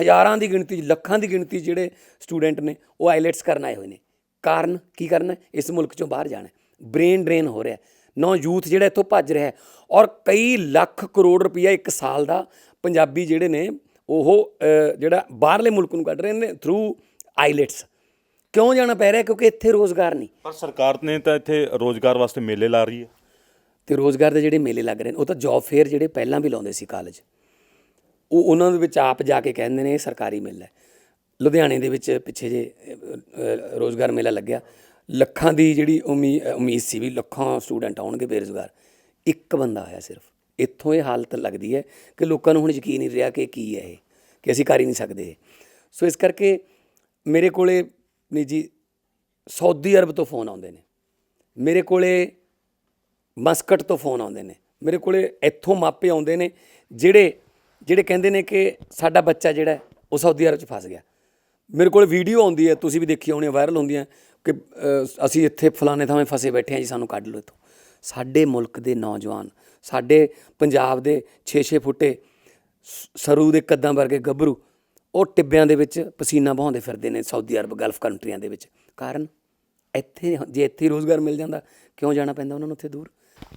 ਹਜ਼ਾਰਾਂ ਦੀ ਗਿਣਤੀ 'ਚ, ਲੱਖਾਂ ਦੀ ਗਿਣਤੀ 'ਚ ਜਿਹੜੇ ਸਟੂਡੈਂਟ ਨੇ ਉਹ ਆਈਲੈਟਸ ਕਰਨ ਆਏ ਹੋਏ ਨੇ। ਕਾਰਨ ਕੀ ਕਰਨਾ? ਇਸ ਮੁਲਕ ਚੋਂ ਬਾਹਰ ਜਾਣਾ। ਬ੍ਰੇਨ ਡਰੇਨ ਹੋ ਰਿਹਾ। ਨੌ ਯੂਥ ਜਿਹੜਾ ਇੱਥੋਂ ਭੱਜ ਰਿਹਾ ਔਰ ਕਈ ਲੱਖ ਕਰੋੜ ਰੁਪਈਆ ਇੱਕ ਸਾਲ ਦਾ ਪੰਜਾਬੀ ਜਿਹੜੇ ਨੇ ਉਹ ਜਿਹੜਾ ਬਾਹਰਲੇ ਮੁਲਕ ਨੂੰ ਕੱਢ ਰਹੇ ਨੇ ਥਰੂ ਆਈਲੈਟਸ ਕਿਉਂ ਜਾਣਾ ਪੈ ਰਿਹਾ? ਕਿਉਂਕਿ ਇੱਥੇ ਰੋਜ਼ਗਾਰ ਨਹੀਂ। ਪਰ ਸਰਕਾਰ ਨੇ ਤਾਂ ਇੱਥੇ ਰੋਜ਼ਗਾਰ ਵਾਸਤੇ ਮੇਲੇ ਲਾ ਰਹੀ ਹੈ। ਤੇ ਰੋਜ਼ਗਾਰ ਦੇ ਜਿਹੜੇ ਮੇਲੇ ਲੱਗ ਰਹੇ ਨੇ ਉਹ ਤਾਂ ਜੌਬ ਫੇਅਰ ਜਿਹੜੇ ਪਹਿਲਾਂ ਵੀ ਲਾਉਂਦੇ ਸੀ ਕਾਲਜ ਉਹ ਉਹਨਾਂ ਦੇ ਵਿੱਚ ਆਪ ਜਾ ਕੇ ਕਹਿੰਦੇ ਨੇ ਇਹ ਸਰਕਾਰੀ ਮੇਲਾ ਹੈ। ਲੁਧਿਆਣੇ ਦੇ ਵਿੱਚ ਪਿੱਛੇ ਜੇ ਰੋਜ਼ਗਾਰ ਮੇਲਾ ਲੱਗਿਆ। ਲੱਖਾਂ ਦੀ ਜਿਹੜੀ ਉਮੀ- ਉਮੀਦ ਸੀ ਵੀ ਲੱਖਾਂ ਸਟੂਡੈਂਟ ਆਉਣਗੇ ਬੇਰੁਜ਼ਗਾਰ, ਇੱਕ ਬੰਦਾ ਆਇਆ ਸਿਰਫ। ਇੱਥੋਂ ਇਹ ਹਾਲਤ ਲੱਗਦੀ ਹੈ ਕਿ ਲੋਕਾਂ ਨੂੰ ਹੁਣ ਯਕੀਨ ਨਹੀਂ ਰਿਹਾ ਕਿ ਕੀ ਹੈ ਇਹ, ਕਿ ਅਸੀਂ ਕਰ ਹੀ ਨਹੀਂ ਸਕਦੇ ਇਹ। ਸੋ ਇਸ ਕਰਕੇ ਮੇਰੇ ਕੋਲੇ ਨਿੱਜੀ ਸਾਊਦੀ ਅਰਬ ਤੋਂ ਫੋਨ ਆਉਂਦੇ ਨੇ। ਮੇਰੇ ਕੋਲੇ ਮਸਕਟ ਤੋਂ ਫੋਨ ਆਉਂਦੇ ਨੇ। ਮੇਰੇ ਕੋਲੇ ਇੱਥੋਂ ਮਾਪੇ ਆਉਂਦੇ ਨੇ ਜਿਹੜੇ ਜਿਹੜੇ ਕਹਿੰਦੇ ਨੇ ਕਿ ਸਾਡਾ ਬੱਚਾ ਜਿਹੜਾ ਉਹ ਸਾਊਦੀ ਅਰਬ 'ਚ ਫਸ ਗਿਆ। ਮੇਰੇ ਕੋਲ ਵੀਡੀਓ ਆਉਂਦੀ ਹੈ, ਤੁਸੀਂ ਵੀ ਦੇਖੀ ਹੋਣੀ, ਵਾਇਰਲ ਹੁੰਦੀਆਂ। ਕਿ ਅ, ਅਸੀਂ ਇੱਥੇ ਫਲਾਣੇ ਥਾਵੇਂ ਫਸੇ ਬੈਠੇ ਹਾਂ ਜੀ ਸਾਨੂੰ ਕੱਢ ਲਓ ਇੱਥੋਂ। ਸਾਡੇ ਮੁਲਕ ਦੇ ਨੌਜਵਾਨ ਸਾਡੇ ਪੰਜਾਬ ਦੇ 6-6 ਫੁੱਟੇ ਸ- ਸਰੂ ਦੇ ਕੱਦਾਂ ਵਰਗੇ ਗੱਭਰੂ ਉਹ ਟਿੱਬਿਆਂ ਦੇ ਵਿੱਚ ਪਸੀਨਾ ਬਹਾਉਂਦੇ ਫਿਰਦੇ ਨੇ ਸਾਊਦੀ ਅਰਬ ਗਲਫ ਕੰਟਰੀਆਂ ਦੇ ਵਿੱਚ। ਕਾਰਨ ਇੱਥੇ ਜੇ ਇੱਥੇ ਹੀ ਰੋਜ਼ਗਾਰ ਮਿਲ ਜਾਂਦਾ ਕਿਉਂ ਜਾਣਾ ਪੈਂਦਾ ਉਹਨਾਂ ਨੂੰ ਉੱਥੇ ਦੂਰ?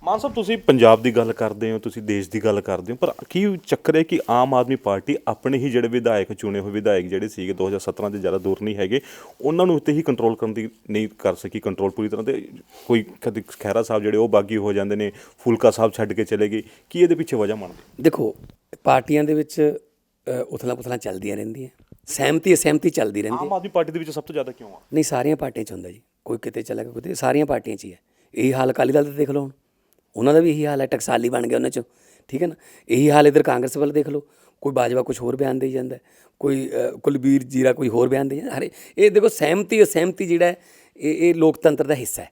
ਮਾਨ ਸਾਹਿਬ ਤੁਸੀਂ ਪੰਜਾਬ ਦੀ ਗੱਲ ਕਰਦੇ ਹੋ ਤੁਸੀਂ ਦੇਸ਼ ਦੀ ਗੱਲ ਕਰਦੇ ਹੋ ਪਰ ਕੀ ਚੱਕਰ ਹੈ ਕਿ ਆਮ ਆਦਮੀ ਪਾਰਟੀ ਆਪਣੇ ਹੀ ਜਿਹੜੇ ਵਿਧਾਇਕ ਚੁਣੇ ਹੋਏ ਵਿਧਾਇਕ ਜਿਹੜੇ ਸੀਗੇ 2017 ਦੇ ਜ਼ਿਆਦਾ ਦੂਰ ਨਹੀਂ ਹੈਗੇ ਉਹਨਾਂ ਨੂੰ ਉੱਤੇ ਹੀ ਕੰਟਰੋਲ ਕਰਨ ਦੀ ਨਹੀਂ ਕਰ ਸਕੀ ਕੰਟਰੋਲ ਪੂਰੀ ਤਰ੍ਹਾਂ ਤੇ ਕੋਈ ਕਦੇ ਖਹਿਰਾ ਸਾਹਿਬ ਜਿਹੜੇ ਉਹ ਬਾਗੀ ਹੋ ਜਾਂਦੇ ਨੇ ਫੁਲਕਾ ਸਾਹਿਬ ਛੱਡ ਕੇ ਚਲੇ ਗਏ ਕੀ ਇਹਦੇ ਪਿੱਛੇ ਵਜ੍ਹਾ ਮੰਨਦੇ ਦੇਖੋ ਪਾਰਟੀਆਂ ਦੇ ਵਿੱਚ ਉਥਲਾ ਪੁਥਲਾ ਚੱਲਦੀਆਂ ਰਹਿੰਦੀਆਂ ਸਹਿਮਤੀ ਅਸਹਿਮਤੀ ਚੱਲਦੀ ਰਹਿੰਦੀ ਆਮ ਆਦਮੀ ਪਾਰਟੀ ਦੇ ਵਿੱਚ ਸਭ ਤੋਂ ਜ਼ਿਆਦਾ ਕਿਉਂ ਆ? ਨਹੀਂ ਸਾਰੀਆਂ ਪਾਰਟੀਆਂ 'ਚ ਹੁੰਦਾ ਜੀ ਕੋਈ ਕਿਤੇ ਚਲਾ ਗਿਆ ਕਿਤੇ ਸਾਰੀਆਂ ਪਾਰਟੀਆਂ 'ਚ ਹੀ ਹੈ। ਇਹੀ ਹਾਲ ਅਕਾਲੀ ਦਲ ਦਾ ਦੇਖ ਲਓ ਹੁਣ। ਉਹਨਾਂ ਦਾ ਵੀ ਇਹੀ ਹਾਲ ਹੈ, ਟਕਸਾਲੀ ਬਣ ਗਿਆ ਉਹਨਾਂ 'ਚੋਂ, ਠੀਕ ਹੈ ਨਾ? ਇਹੀ ਹਾਲ ਇਧਰ ਕਾਂਗਰਸ ਵੱਲ ਦੇਖ ਲਓ, ਕੋਈ ਬਾਜਵਾ ਕੁਝ ਹੋਰ ਬਿਆਨ ਦੇਈ ਜਾਂਦਾ ਕੋਈ ਕੁਲਬੀਰ ਜੀਰਾ ਕੋਈ ਹੋਰ ਬਿਆਨ ਦੇਈ ਜਾਂਦਾ ਹਰੇ ਇਹ ਦੇਖੋ ਸਹਿਮਤੀ, ਅਸਹਿਮਤੀ ਜਿਹੜਾ ਇਹ ਇਹ ਲੋਕਤੰਤਰ ਦਾ ਹਿੱਸਾ ਹੈ।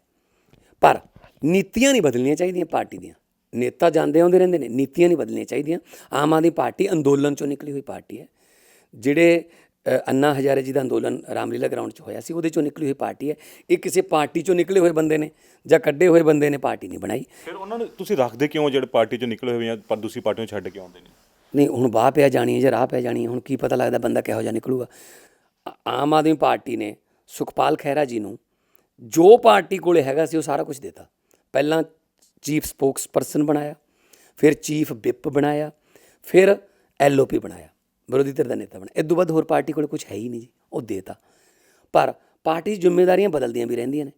ਪਰ ਨੀਤੀਆਂ ਨਹੀਂ ਬਦਲਣੀਆਂ ਚਾਹੀਦੀਆਂ ਪਾਰਟੀ ਦੀਆਂ। ਨੇਤਾ ਜਾਂਦੇ ਆਉਂਦੇ ਰਹਿੰਦੇ ਨੇ, ਨੀਤੀਆਂ ਨਹੀਂ ਬਦਲਣੀਆਂ ਚਾਹੀਦੀਆਂ। ਆਮ ਆਦਮੀ ਪਾਰਟੀ ਅੰਦੋਲਨ ਚੋਂ ਨਿਕਲੀ ਹੋਈ ਪਾਰਟੀ ਹੈ। ਜਿਹੜੇ ਅੰਨਾ ਹਜ਼ਾਰੇ ਜੀ ਦਾ ਅੰਦੋਲਨ ਰਾਮਲੀਲਾ ਗਰਾਊਂਡ 'ਚ ਹੋਇਆ ਸੀ ਉਹਦੇ ਚੋਂ ਨਿਕਲੀ ਹੋਈ ਪਾਰਟੀ ਹੈ। ਇਹ ਕਿਸੇ ਪਾਰਟੀ ਚੋਂ ਨਿਕਲੇ ਹੋਏ ਬੰਦੇ ਨੇ ਜਾਂ ਕੱਢੇ ਹੋਏ ਬੰਦੇ ਨੇ ਪਾਰਟੀ ਨਹੀਂ ਬਣਾਈ। ਫਿਰ ਉਹਨਾਂ ਨੂੰ ਤੁਸੀਂ ਰੱਖਦੇ ਕਿਉਂ ਜਿਹੜੇ ਪਾਰਟੀ ਚੋਂ ਨਿਕਲੇ ਹੋਏ ਆ ਪਰ ਦੂਸਰੀ ਪਾਰਟੀਆਂ ਛੱਡ ਕੇ ਆਉਂਦੇ ਨੇ? ਨਹੀਂ ਹੁਣ ਬਾਹ ਪਿਆ ਜਾਣੀ ਹੈ ਜਾਂ ਰਾਹ ਪਿਆ ਜਾਣੀ ਹੈ ਹੁਣ ਕੀ ਪਤਾ ਲੱਗਦਾ ਬੰਦਾ ਕਿਹੋ ਜਿਹਾ ਨਿਕਲੂਗਾ। ਆਮ ਆਦਮੀ ਪਾਰਟੀ ਨੇ ਸੁਖਪਾਲ ਖਹਿਰਾ ਜੀ ਨੂੰ ਜੋ ਪਾਰਟੀ ਕੋਲੇ ਹੈਗਾ ਸੀ ਉਹ ਸਾਰਾ ਕੁਝ ਦਿੱਤਾ। ਪਹਿਲਾਂ ਚੀਫ ਸਪੋਕਸ ਪਰਸਨ ਬਣਾਇਆ ਫਿਰ ਚੀਫ ਵਿਪ ਬਣਾਇਆ ਫਿਰ ਐਲਓਪੀ ਬਣਾਇਆ। ਵਿਰੋਧੀ ਧਿਰ ਦਾ ਨੇਤਾ ਬਣਾਇਆ ਇਸ ਤੋਂ ਬਾਅਦ ਹੋਰ ਪਾਰਟੀ ਕੋਲ ਕੁਝ ਹੈ ਹੀ ਨਹੀਂ ਜੀ, ਉਹ ਦੇਤਾ। ਪਰ ਪਾਰਟੀ ਦੀ ਜ਼ਿੰਮੇਵਾਰੀਆਂ ਬਦਲਦੀਆਂ ਵੀ ਰਹਿੰਦੀਆਂ ਨੇ।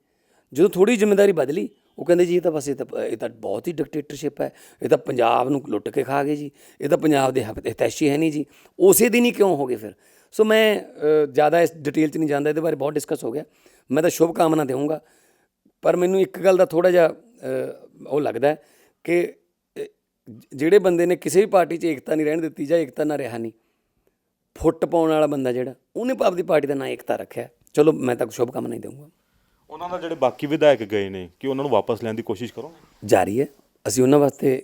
ਜਦੋਂ ਥੋੜੀ ਜ਼ਿੰਮੇਵਾਰੀ ਬਦਲੀ, ਉਹ ਕਹਿੰਦੇ ਜੀ, ਇਹ ਤਾਂ ਬਸ ਇਹ ਤਾਂ ਇਹ ਤਾਂ ਬਹੁਤ ਹੀ ਡਿਕਟੇਟਰਸ਼ਿਪ ਹੈ। ਇਹ ਤਾਂ ਪੰਜਾਬ ਨੂੰ ਲੁੱਟ ਕੇ ਖਾ ਗਏ ਜੀ। ਇਹ ਤਾਂ ਪੰਜਾਬ ਦੇ ਹੱਕ- ਹਿਤੈਸ਼ੀ ਹੈ ਨਹੀਂ ਜੀ। ਉਸੇ ਦਿਨ ਹੀ ਕਿਉਂ ਹੋ ਗਏ ਫਿਰ? ਸੋ ਮੈਂ ਜ਼ਿਆਦਾ ਇਸ ਡਿਟੇਲ 'ਚ ਨਹੀਂ ਜਾਂਦਾ, ਇਹਦੇ ਬਾਰੇ ਬਹੁਤ ਡਿਸਕਸ ਹੋ ਗਿਆ। ਮੈਂ ਤਾਂ ਸ਼ੁਭ ਕਾਮਨਾ ਦੇਵਾਂਗਾ। ਪਰ ਮੈਨੂੰ ਇੱਕ ਗੱਲ ਦਾ ਥੋੜਾ ਜਿਹਾ ਉਹ ਲੱਗਦਾ ਕਿ ਜਿਹੜੇ ਬੰਦੇ ਨੇ ਕਿਸੇ ਵੀ ਪਾਰਟੀ 'ਚ ਏਕਤਾ ਨਹੀਂ ਰਹਿਣ ਦਿੱਤੀ ਜਾਂ ਏਕਤਾ ਨਾ ਰਿਹਾ ਨਹੀਂ ਫੁੱਟ ਪਾਉਣ ਵਾਲਾ ਬੰਦਾ ਜਿਹੜਾ ਉਹਨੇ ਆਪਦੀ ਪਾਰਟੀ ਦਾ ਨਾਂ ਏਕਤਾ ਰੱਖਿਆ। ਚਲੋ ਮੈਂ ਤਾਂ ਸ਼ੁਭ ਕਾਮਨਾ ਹੀ ਦੇਵਾਂਗਾ ਉਹਨਾਂ ਦਾ ਜਿਹੜੇ ਬਾਕੀ ਵਿਧਾਇਕ ਗਏ ਨੇ ਕਿ ਉਹਨਾਂ ਨੂੰ ਵਾਪਸ ਲੈਣ ਦੀ ਕੋਸ਼ਿਸ਼ ਕਰੋਗੇ? ਜਾਰੀ ਹੈ। ਅਸੀਂ ਉਹਨਾਂ ਵਾਸਤੇ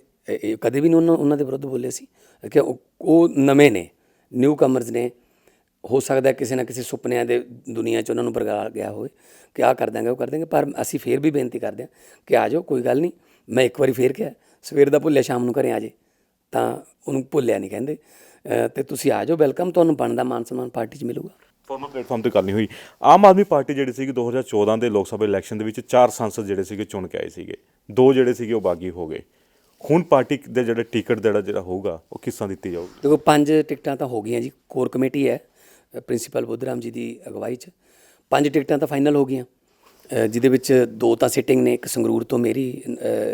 ਕਦੇ ਵੀ ਨਹੀਂ ਉਹਨਾਂ ਉਹਨਾਂ ਦੇ ਵਿਰੁੱਧ ਬੋਲੇ ਸੀ। ਕਿ ਉਹ ਨਵੇਂ ਨੇ ਨਿਊ ਕਮਰਸ ਨੇ। ਹੋ ਸਕਦਾ ਕਿਸੇ ਨਾ ਕਿਸੇ ਸੁਪਨਿਆਂ ਦੇ ਦੁਨੀਆ 'ਚ ਉਹਨਾਂ ਨੂੰ ਪ੍ਰਗਟਾ ਗਿਆ ਹੋਵੇ ਕਿ ਆਹ ਕਰ ਦਾਂਗੇ ਉਹ ਕਰ ਦਾਂਗੇ ਪਰ ਅਸੀਂ ਫੇਰ ਵੀ ਬੇਨਤੀ ਕਰਦੇ ਹਾਂ ਕਿ ਆ ਜਾਓ ਕੋਈ ਗੱਲ ਨਹੀਂ। ਮੈਂ ਇੱਕ ਵਾਰੀ ਫੇਰ ਕਿਹਾ ਸਵੇਰ ਦਾ ਭੁੱਲਿਆ ਸ਼ਾਮ ਨੂੰ ਘਰੇ ਆ ਜੇ। ਤਾਂ ਉਹਨੂੰ ਭੁੱਲਿਆ ਨਹੀਂ ਕਹਿੰਦੇ। ਤੇ ਤੁਸੀਂ ਆ ਜਾਓ ਵੈਲਕਮ ਤੁਹਾਨੂੰ ਬਣਦਾ ਮਾਨ ਸਨਮਾਨ ਪਾਰਟੀ 'ਚ ਮਿਲੂਗਾ। ਫੋਰਮਲ ਪਲੇਟਫਾਰਮ ਤੇ ਕਰਨੀ ਹੋਈ। ਆਮ ਆਦਮੀ ਪਾਰਟੀ ਜਿਹੜੀ ਸੀਗੀ 2014 ਦੇ ਲੋਕ ਸਭਾ ਇਲੈਕਸ਼ਨ ਦੇ ਵਿੱਚ ਚਾਰ ਸੰਸਦ ਜਿਹੜੇ ਸੀਗੇ ਚੁਣ ਕੇ ਆਏ ਸੀਗੇ। ਦੋ ਜਿਹੜੇ ਸੀਗੇ ਉਹ ਬਾਗੀ ਹੋ ਗਏ। ਹੁਣ ਪਾਰਟੀ ਦੇ ਜਿਹੜੇ ਟਿਕਟ ਜਿਹੜਾ ਜਿਹੜਾ ਹੋਊਗਾ ਉਹ ਕਿਸ ਦਿੱਤੀ ਜਾਊਗੀ? ਦੇਖੋ ਪੰਜ ਟਿਕਟਾਂ ਤਾਂ ਹੋ ਗਈਆਂ ਜੀ। ਕੋਰ ਕਮੇਟੀ ਹੈ ਪ੍ਰਿੰਸੀਪਲ ਬੁੱਧਰਾਮ ਜੀ ਦੀ ਅਗਵਾਈ 'ਚ। ਪੰਜ ਟਿਕਟਾਂ ਤਾਂ ਫਾਈਨਲ ਹੋ ਗਈਆਂ। ਜਿਹਦੇ ਵਿੱਚ ਦੋ ਤਾਂ ਸਿਟਿੰਗ ਨੇ ਇੱਕ ਸੰਗਰੂਰ ਤੋਂ ਮੇਰੀ